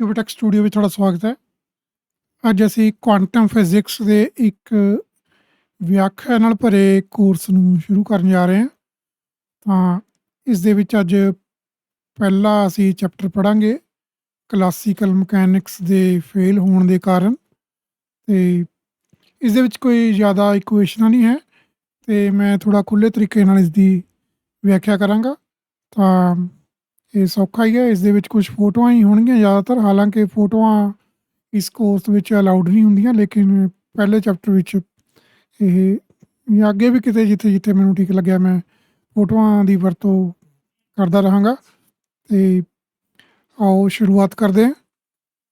ਕਿਊਬਟੈਕ studio ਵਿੱਚ ਤੁਹਾਡਾ ਸਵਾਗਤ ਹੈ। ਅੱਜ ਅਸੀਂ ਕੁਆਂਟਮ ਫਿਜ਼ਿਕਸ ਦੇ ਇੱਕ ਵਿਆਖਿਆ ਨਾਲ ਭਰੇ ਕੋਰਸ ਨੂੰ ਸ਼ੁਰੂ ਕਰਨ ਜਾ ਰਹੇ ਹਾਂ। ਤਾਂ ਇਸ ਦੇ ਵਿੱਚ ਅੱਜ ਪਹਿਲਾ ਅਸੀਂ ਚੈਪਟਰ ਪੜਾਂਗੇ ਕਲਾਸੀਕਲ ਮਕੈਨਿਕਸ ਦੇ ਫੇਲ ਹੋਣ ਦੇ ਕਾਰਨ। ਤੇ ਇਸ ਦੇ ਵਿੱਚ ਕੋਈ ਜ਼ਿਆਦਾ ਇਕੁਏਸ਼ਨਾਂ ਨਹੀਂ ਹੈ। ਤੇ ਮੈਂ ਥੋੜਾ ਖੁੱਲੇ ਤਰੀਕੇ ਨਾਲ ਇਸ ਦੀ ਵਿਆਖਿਆ ਕਰਾਂਗਾ। ਤਾਂ ਇਹ ਸੌਖਾ ਹੀ ਹੈ, ਇਸ ਦੇ ਵਿੱਚ ਕੁਝ ਫੋਟੋਆਂ ਹੀ ਹੋਣਗੀਆਂ ਜ਼ਿਆਦਾਤਰ। ਹਾਲਾਂਕਿ ਫੋਟੋਆਂ ਇਸ ਕੋਰਸ ਵਿੱਚ ਅਲਾਉਡ ਨਹੀਂ ਹੁੰਦੀਆਂ, ਲੇਕਿਨ ਪਹਿਲੇ ਚੈਪਟਰ ਵਿੱਚ ਇਹ ਜਾਂ ਅੱਗੇ ਵੀ ਕਿਤੇ ਜਿੱਥੇ ਜਿੱਥੇ ਮੈਨੂੰ ਠੀਕ ਲੱਗਿਆ, ਮੈਂ ਫੋਟੋਆਂ ਦੀ ਵਰਤੋਂ ਕਰਦਾ ਰਹਾਂਗਾ। ਤੇ ਆਓ ਸ਼ੁਰੂਆਤ ਕਰਦੇ ਹਾਂ।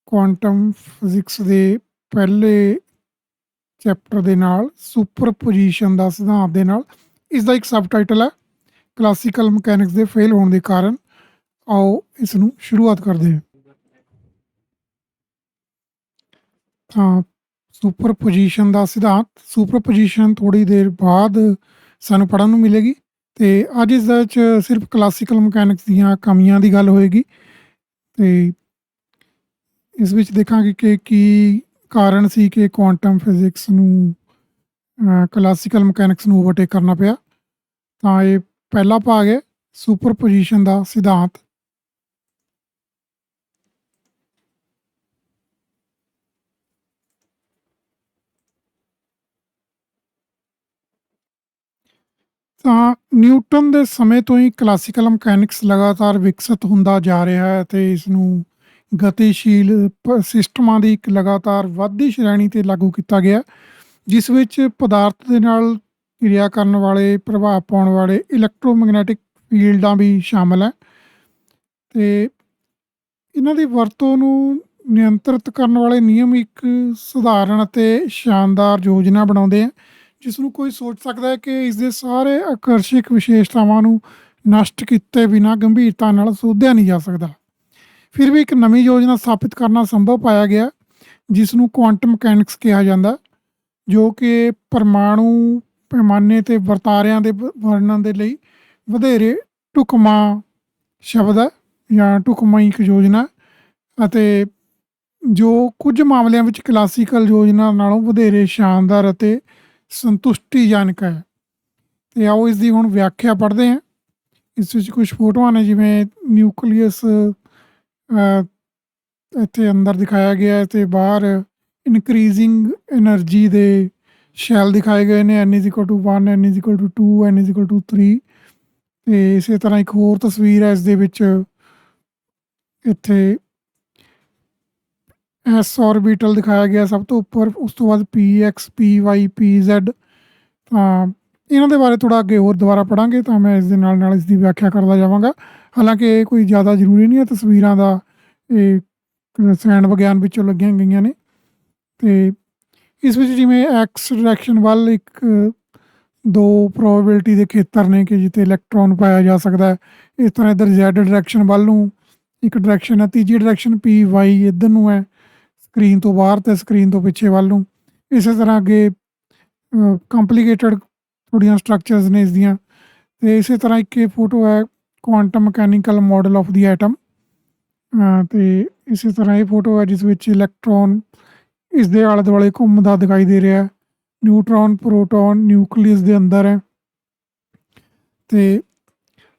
ਕੁਆਂਟਮ ਫਿਜ਼ਿਕਸ ਦੇ ਪਹਿਲੇ ਚੈਪਟਰ ਦੇ ਨਾਲ, ਸੁਪਰਪੋਜੀਸ਼ਨ ਦਾ ਸਿਧਾਂਤ ਦੇ ਨਾਲ। ਇਸ ਦਾ ਇੱਕ ਸਬਟਾਈਟਲ ਹੈ, ਕਲਾਸੀਕਲ ਮਕੈਨਿਕਸ ਦੇ ਫੇਲ ਹੋਣ ਦੇ ਕਾਰਨ। ਆਓ ਇਸ ਨੂੰ ਸ਼ੁਰੂਆਤ ਕਰਦੇ ਹਾਂ। ਤਾਂ ਸੁਪਰਪੋਜੀਸ਼ਨ ਦਾ ਸਿਧਾਂਤ ਸੁਪਰਪੋਜੀਸ਼ਨ ਥੋੜੀ ਦੇਰ ਬਾਅਦ ਸਾਨੂੰ ਪੜਨ ਨੂੰ ਮਿਲੇਗੀ ਤੇ ਅੱਜ ਇਸ ਦੇ ਵਿੱਚ ਸਿਰਫ ਕਲਾਸੀਕਲ ਮਕੈਨਿਕਸ ਦੀਆਂ ਕਮੀਆਂ ਦੀ ਗੱਲ ਹੋਏਗੀ ਤੇ ਇਸ ਵਿੱਚ ਦੇਖਾਂਗੇ ਕਿ ਕੀ ਕਾਰਨ ਸੀ ਕਿ ਕੁਆਂਟਮ ਫਿਜ਼ਿਕਸ ਨੂੰ ਕਲਾਸੀਕਲ ਮਕੈਨਿਕਸ ਨੂੰ ਓਵਰਟੇਕ ਕਰਨਾ ਪਿਆ। ਤਾਂ ਇਹ ਪਹਿਲਾ ਭਾਗ ਹੈ ਸੁਪਰਪੋਜੀਸ਼ਨ ਦਾ ਸਿਧਾਂਤ। ਤਾਂ ਨਿਊਟਨ ਦੇ ਸਮੇਂ ਤੋਂ ਹੀ ਕਲਾਸੀਕਲ ਮਕੈਨਿਕਸ ਲਗਾਤਾਰ ਵਿਕਸਿਤ ਹੁੰਦਾ ਜਾ ਰਿਹਾ ਹੈ ਤੇ ਇਸ ਨੂੰ ਗਤੀਸ਼ੀਲ ਪ- ਸਿਸਟਮਾਂ ਦੀ ਇੱਕ ਲਗਾਤਾਰ ਵਾਧੀ ਸ਼੍ਰੇਣੀ ਤੇ ਲਾਗੂ ਕੀਤਾ ਗਿਆ, ਜਿਸ ਵਿੱਚ ਪਦਾਰਥ ਦੇ ਨਾਲ ਕਿਰਿਆ ਕਰਨ ਵਾਲੇ, ਪ੍ਰਭਾਵ ਪਾਉਣ ਵਾਲੇ ਇਲੈਕਟ੍ਰੋਮੈਗਨੈਟਿਕ ਫੀਲਡਾਂ ਵੀ ਸ਼ਾਮਲ ਹੈ। ਤੇ ਇਹਨਾਂ ਦੀ ਵਰਤੋਂ ਨੂੰ ਨਿਯੰਤਰਿਤ ਕਰਨ ਵਾਲੇ ਨਿਯਮ ਇੱਕ ਸਧਾਰਨ ਅਤੇ ਸ਼ਾਨਦਾਰ ਯੋਜਨਾ ਬਣਾਉਂਦੇ ਆ। ਜਿਸ ਨੂੰ ਕੋਈ ਸੋਚ ਸਕਦਾ ਹੈ ਕਿ ਇਸ ਦੇ ਸਾਰੇ ਆਕਰਸ਼ਕ ਵਿਸ਼ੇਸ਼ਤਾਵਾਂ ਨੂੰ ਨਸ਼ਟ ਕੀਤੇ ਬਿਨਾਂ ਗੰਭੀਰਤਾ ਨਾਲ ਸੋਧਿਆ ਨਹੀਂ ਜਾ ਸਕਦਾ। ਫਿਰ ਵੀ ਇੱਕ ਨਵੀਂ ਯੋਜਨਾ ਸਥਾਪਿਤ ਕਰਨਾ ਸੰਭਵ ਪਾਇਆ ਗਿਆ ਜਿਸ ਨੂੰ ਕੁਆਂਟਮ ਮਕੈਨਿਕਸ ਕਿਹਾ ਜਾਂਦਾ, ਜੋ ਕਿ ਪਰਮਾਣੂ ਪੈਮਾਨੇ ਤੇ ਵਰਤਾਰਿਆਂ ਦੇ ਵਰਣਨ ਦੇ ਲਈ ਵਧੇਰੇ ਢੁਕਵਾਂ ਸ਼ਬਦ ਹੈ ਜਾਂ ਢੁਕਵਾਂ ਇੱਕ ਯੋਜਨਾ ਅਤੇ ਜੋ ਕੁਝ ਮਾਮਲਿਆਂ ਵਿੱਚ ਕਲਾਸੀਕਲ ਯੋਜਨਾ ਨਾਲੋਂ ਵਧੇਰੇ ਸ਼ਾਨਦਾਰ ਅਤੇ ਸੰਤੁਸ਼ਟੀਜਨਕ ਹੈ। ਤੇ ਆਓ ਇਸ ਦੀ ਹੁਣ ਵਿਆਖਿਆ ਪੜ੍ਹਦੇ ਹਾਂ। ਇਸ ਵਿੱਚ ਕੁਝ ਫੋਟੋਆਂ ਨੇ, ਜਿਵੇਂ ਨਿਊਕਲੀਅਸ ਇੱਥੇ ਅੰਦਰ ਦਿਖਾਇਆ ਗਿਆ ਹੈ ਤੇ ਬਾਹਰ ਇਨਕਰੀਜ਼ਿੰਗ એનર્ਜੀ ਦੇ ਸ਼ੈਲ ਦਿਖਾਏ ਗਏ ਨੇ। n 1 n 2 n 3 ਤੇ ਇਸੇ ਤਰ੍ਹਾਂ ਇੱਕ ਹੋਰ ਤਸਵੀਰ ਹੈ, ਇਸ ਦੇ ਵਿੱਚ ਇੱਥੇ ਐਸ ਆਰਬਿਟਲ ਦਿਖਾਇਆ ਗਿਆ ਸਭ ਤੋਂ ਉੱਪਰ, ਉਸ ਤੋਂ ਬਾਅਦ P X P Y P pz ਤਾਂ ਇਹਨਾਂ ਦੇ ਬਾਰੇ ਥੋੜਾ ਅੱਗੇ ਹੋਰ ਦੁਬਾਰਾ ਪੜਾਂਗੇ ਤਾਂ ਮੈਂ ਇਸ ਦੇ ਨਾਲ ਨਾਲ ਇਸ ਦੀ ਵਿਆਖਿਆ ਕਰਦਾ ਜਾਵਾਂਗਾ। ਹਾਲਾਂਕਿ ਇਹ ਕੋਈ ਜ਼ਿਆਦਾ ਜ਼ਰੂਰੀ ਨਹੀਂ ਹੈ, ਤਸਵੀਰਾਂ ਦਾ ਇਹ ਰਸਾਇਣ ਵਿਗਿਆਨ ਵਿੱਚੋਂ ਲੱਗੀਆਂ ਗਈਆਂ ਨੇ। ਤੇ ਇਸ ਵਿੱਚ ਜਿਵੇਂ ਐਕਸ ਡਾਇਰੈਕਸ਼ਨ ਵੱਲ ਇੱਕ, ਦੋ ਪ੍ਰੋਬੇਬਿਲਿਟੀ ਦੇ ਖੇਤਰ ਨੇ ਕਿ ਜਿੱਥੇ ਇਲੈਕਟ੍ਰੋਨ ਪਾਇਆ ਜਾ ਸਕਦਾ ਹੈ। ਇਸ ਤਰ੍ਹਾਂ ਇਧਰ ਜ਼ੈਡ ਡਾਇਰੈਕਸ਼ਨ ਵੱਲ ਨੂੰ, ਇੱਕ ਡਾਇਰੈਕਸ਼ਨ ਹੈ, ਤੀਜੀ ਡਾਇਰੈਕਸ਼ਨ ਪੀ ਵਾਈ ਇਧਰ ਨੂੰ ਹੈ। ਸਕਰੀਨ ਤੋਂ ਬਾਹਰ ਤੇ ਸਕਰੀਨ ਤੋਂ ਪਿੱਛੇ ਵੱਲ ਨੂੰ। ਇਸੇ ਤਰ੍ਹਾਂ ਅੱਗੇ ਕੰਪਲਿਕੇਟਡ ਥੋੜੀਆਂ ਸਟਰਕਚਰਸ ਨੇ ਇਸ ਦੀਆਂ ਤੇ ਇਸੇ ਤਰ੍ਹਾਂ ਇੱਕ ਇਹ ਫੋਟੋ ਹੈ quantum mechanical model of the atom ਤੇ ਇਸੇ ਤਰ੍ਹਾਂ ਇਹ ਫੋਟੋ ਹੈ ਜਿਸ ਵਿੱਚ ਇਲੈਕਟ੍ਰੋਨ ਇਸ ਦੇ ਆਲੇ ਦੁਆਲੇ ਘੁੰਮਦਾ ਦਿਖਾਈ ਦੇ ਰਿਹਾ ਹੈ। ਨਿਊਟ੍ਰੋਨ ਪ੍ਰੋਟੋਨ ਨਿਊਕਲੀਅਸ ਦੇ ਅੰਦਰ ਹੈ। ਤੇ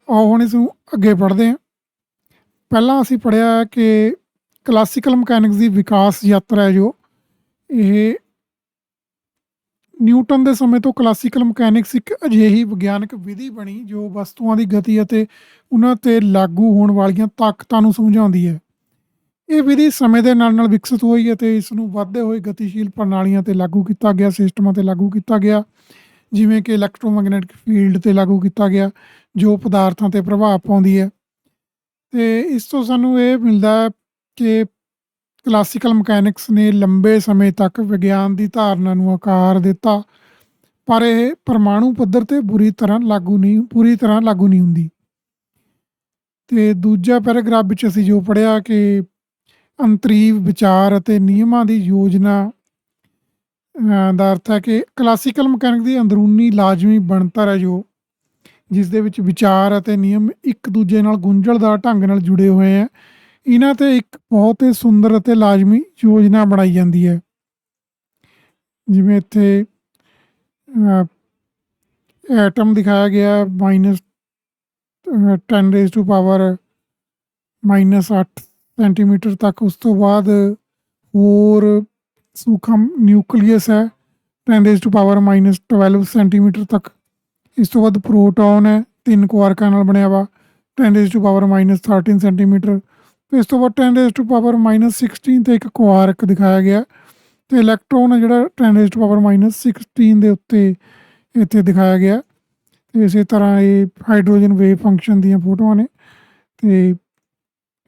ਆਓ ਹੁਣ ਇਸ ਨੂੰ ਅੱਗੇ ਪੜ੍ਹਦੇ ਹਾਂ। ਪਹਿਲਾਂ ਅਸੀਂ ਪੜ੍ਹਿਆ ਕਿ ਕਲਾਸੀਕਲ ਮਕੈਨਿਕਸ ਦੀ ਵਿਕਾਸ ਯਾਤਰਾ ਹੈ ਜੋ ਇਹ ਨਿਊਟਨ ਦੇ ਸਮੇਂ ਤੋਂ ਕਲਾਸੀਕਲ ਮਕੈਨਿਕਸ ਇੱਕ ਅਜਿਹੀ ਵਿਗਿਆਨਕ ਵਿਧੀ ਬਣੀ ਜੋ ਵਸਤੂਆਂ ਦੀ ਗਤੀ ਅਤੇ ਉਹਨਾਂ ਤੇ ਲਾਗੂ ਹੋਣ ਵਾਲੀਆਂ ਤਾਕਤਾਂ ਨੂੰ ਸਮਝਾਉਂਦੀ ਹੈ। ਇਹ ਵਿਧੀ ਸਮੇਂ ਦੇ ਨਾਲ ਨਾਲ ਵਿਕਸਿਤ ਹੋਈ ਅਤੇ ਇਸ ਨੂੰ ਵੱਧਦੇ ਹੋਏ ਗਤੀਸ਼ੀਲ ਪ੍ਰਣਾਲੀਆਂ ਤੇ ਲਾਗੂ ਕੀਤਾ ਗਿਆ, ਸਿਸਟਮਾਂ ਤੇ ਲਾਗੂ ਕੀਤਾ ਗਿਆ, ਜਿਵੇਂ ਕਿ ਇਲੈਕਟ੍ਰੋਮੈਗਨੈਟਿਕ ਫੀਲਡ ਤੇ ਲਾਗੂ ਕੀਤਾ ਗਿਆ, ਜੋ ਪਦਾਰਥਾਂ ਤੇ ਪ੍ਰਭਾਵ ਪਾਉਂਦੀ ਹੈ। ਤੇ ਇਸ ਤੋਂ ਸਾਨੂੰ ਇਹ ਮਿਲਦਾ ਹੈ ਕਿ ਕਲਾਸੀਕਲ ਮਕੈਨਿਕਸ ਨੇ ਲੰਬੇ ਸਮੇਂ ਤੱਕ ਵਿਗਿਆਨ ਦੀ ਧਾਰਨਾ ਨੂੰ ਆਕਾਰ ਦਿੱਤਾ, ਪਰ ਇਹ ਪਰਮਾਣੂ ਪੱਧਰ ਤੇ ਬੁਰੀ ਤਰ੍ਹਾਂ ਲਾਗੂ ਨਹੀਂ, ਪੂਰੀ ਤਰ੍ਹਾਂ ਲਾਗੂ ਨਹੀਂ ਹੁੰਦੀ। ਤੇ ਦੂਜਾ ਪੈਰਾਗ੍ਰਾਫ ਵਿੱਚ ਅਸੀਂ ਜੋ ਪੜ੍ਹਿਆ ਕਿ ਅੰਤਰੀਵ ਵਿਚਾਰ ਅਤੇ ਨਿਯਮਾਂ ਦੀ ਯੋਜਨਾ ਦਾ ਅਰਥ ਹੈ ਕਿ ਕਲਾਸੀਕਲ ਮਕੈਨਿਕ ਦੀ ਅੰਦਰੂਨੀ ਲਾਜ਼ਮੀ ਬਣਤਰ ਹੈ ਜੋ, ਜਿਸ ਦੇ ਵਿੱਚ ਵਿਚਾਰ ਅਤੇ ਨਿਯਮ ਇੱਕ ਦੂਜੇ ਨਾਲ ਗੁੰਝਲਦਾਰ ਢੰਗ ਨਾਲ ਜੁੜੇ ਹੋਏ ਹੈ। ਇਹਨਾਂ ਤੇ ਇੱਕ ਬਹੁਤ ਹੀ ਸੁੰਦਰ ਅਤੇ ਲਾਜ਼ਮੀ ਯੋਜਨਾ ਬਣਾਈ ਜਾਂਦੀ ਹੈ। ਜਿਵੇਂ ਇੱਥੇ ਐਟਮ ਦਿਖਾਇਆ ਗਿਆ minus 10 raise to power minus 8 centimetre ਤੱਕ। ਉਸ ਤੋਂ ਬਾਅਦ ਹੋਰ ਸੂਖਮ ਨਿਊਕਲੀਅਸ ਹੈ 10 raise to power minus 12 centimetre ਤੱਕ। ਇਸ ਤੋਂ ਬਾਅਦ ਪ੍ਰੋਟੋਨ ਹੈ, ਤਿੰਨ ਕੁਆਰਕਾਂ ਨਾਲ ਬਣਿਆ ਵਾ 10 raise to power minus 13 centimetre ਤੇ ਇਸ ਤੋਂ ਬਾਅਦ 10 ਰੇਜ਼ ਟੂ ਪਾਵਰ ਮਾਈਨਸ 16 ਤੇ ਇੱਕ ਕੁਆਰਕ ਦਿਖਾਇਆ ਗਿਆ ਤੇ ਇਲੈਕਟ੍ਰੋਨ ਹੈ ਜਿਹੜਾ 10 ਰੇਜ਼ ਟੂ ਪਾਵਰ ਮਾਈਨਸ 16 ਦੇ ਉੱਤੇ ਇੱਥੇ ਦਿਖਾਇਆ ਗਿਆ। ਤੇ ਇਸੇ ਤਰ੍ਹਾਂ ਇਹ ਹਾਈਡਰੋਜਨ ਵੇਵ ਫੰਕਸ਼ਨ ਦੀਆਂ ਫੋਟੋਆਂ ਨੇ। ਤੇ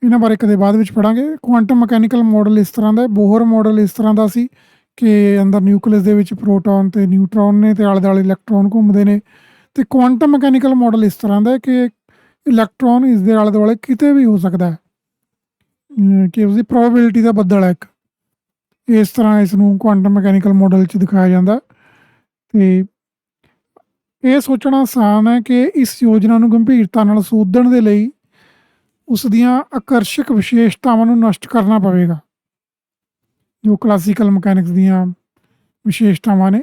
ਇਹਨਾਂ ਬਾਰੇ ਕਦੇ ਬਾਅਦ ਵਿੱਚ ਪੜਾਂਗੇ ਕੁਆਂਟਮ ਮਕੈਨੀਕਲ ਮਾਡਲ ਇਸ ਤਰ੍ਹਾਂ ਦਾ ਹੈ। ਬੋਹਰ ਮਾਡਲ ਇਸ ਤਰ੍ਹਾਂ ਦਾ ਸੀ ਕਿ ਅੰਦਰ ਨਿਊਕਲੀਅਸ ਦੇ ਵਿੱਚ ਪ੍ਰੋਟੋਨ ਤੇ ਨਿਊਟਰੋਨ ਨੇ ਤੇ ਆਲੇ ਦੁਆਲੇ ਇਲੈਕਟ੍ਰੋਨ ਘੁੰਮਦੇ ਨੇ। ਤੇ ਕੁਆਂਟਮ ਮਕੈਨੀਕਲ ਮਾਡਲ ਇਸ ਤਰ੍ਹਾਂ ਦਾ ਹੈ ਕਿ ਇਲੈਕਟ੍ਰੋਨ ਇਸ ਦੇ ਆਲੇ ਦੁਆਲੇ ਕਿਤੇ ਵੀ ਹੋ ਸਕਦਾ ਹੈ। ਅਮ ਕਿ ਉਸਦੀ ਪ੍ਰੋਬੇਬਿਲਿਟੀ ਦਾ ਬੱਦਲ ਹੈ ਇੱਕ। ਇਸ ਤਰ੍ਹਾਂ ਇਸ ਨੂੰ ਕੁਆਂਟਮ ਮਕੈਨੀਕਲ ਮਾਡਲ 'ਚ ਦਿਖਾਇਆ ਜਾਂਦਾ। ਤੇ ਇਹ ਸੋਚਣਾ ਆਸਾਨ ਹੈ ਕਿ ਇਸ ਯੋਜਨਾ ਨੂੰ ਗੰਭੀਰਤਾ ਨਾਲ ਸੋਧਣ ਦੇ ਲਈ ਉਸ ਦੀਆਂ ਆਕਰਸ਼ਕ ਵਿਸ਼ੇਸ਼ਤਾਵਾਂ ਨੂੰ ਨਸ਼ਟ ਕਰਨਾ ਪਵੇਗਾ। ਜੋ ਕਲਾਸੀਕਲ ਮਕੈਨਿਕਸ ਦੀਆਂ ਵਿਸ਼ੇਸ਼ਤਾਵਾਂ ਨੇ।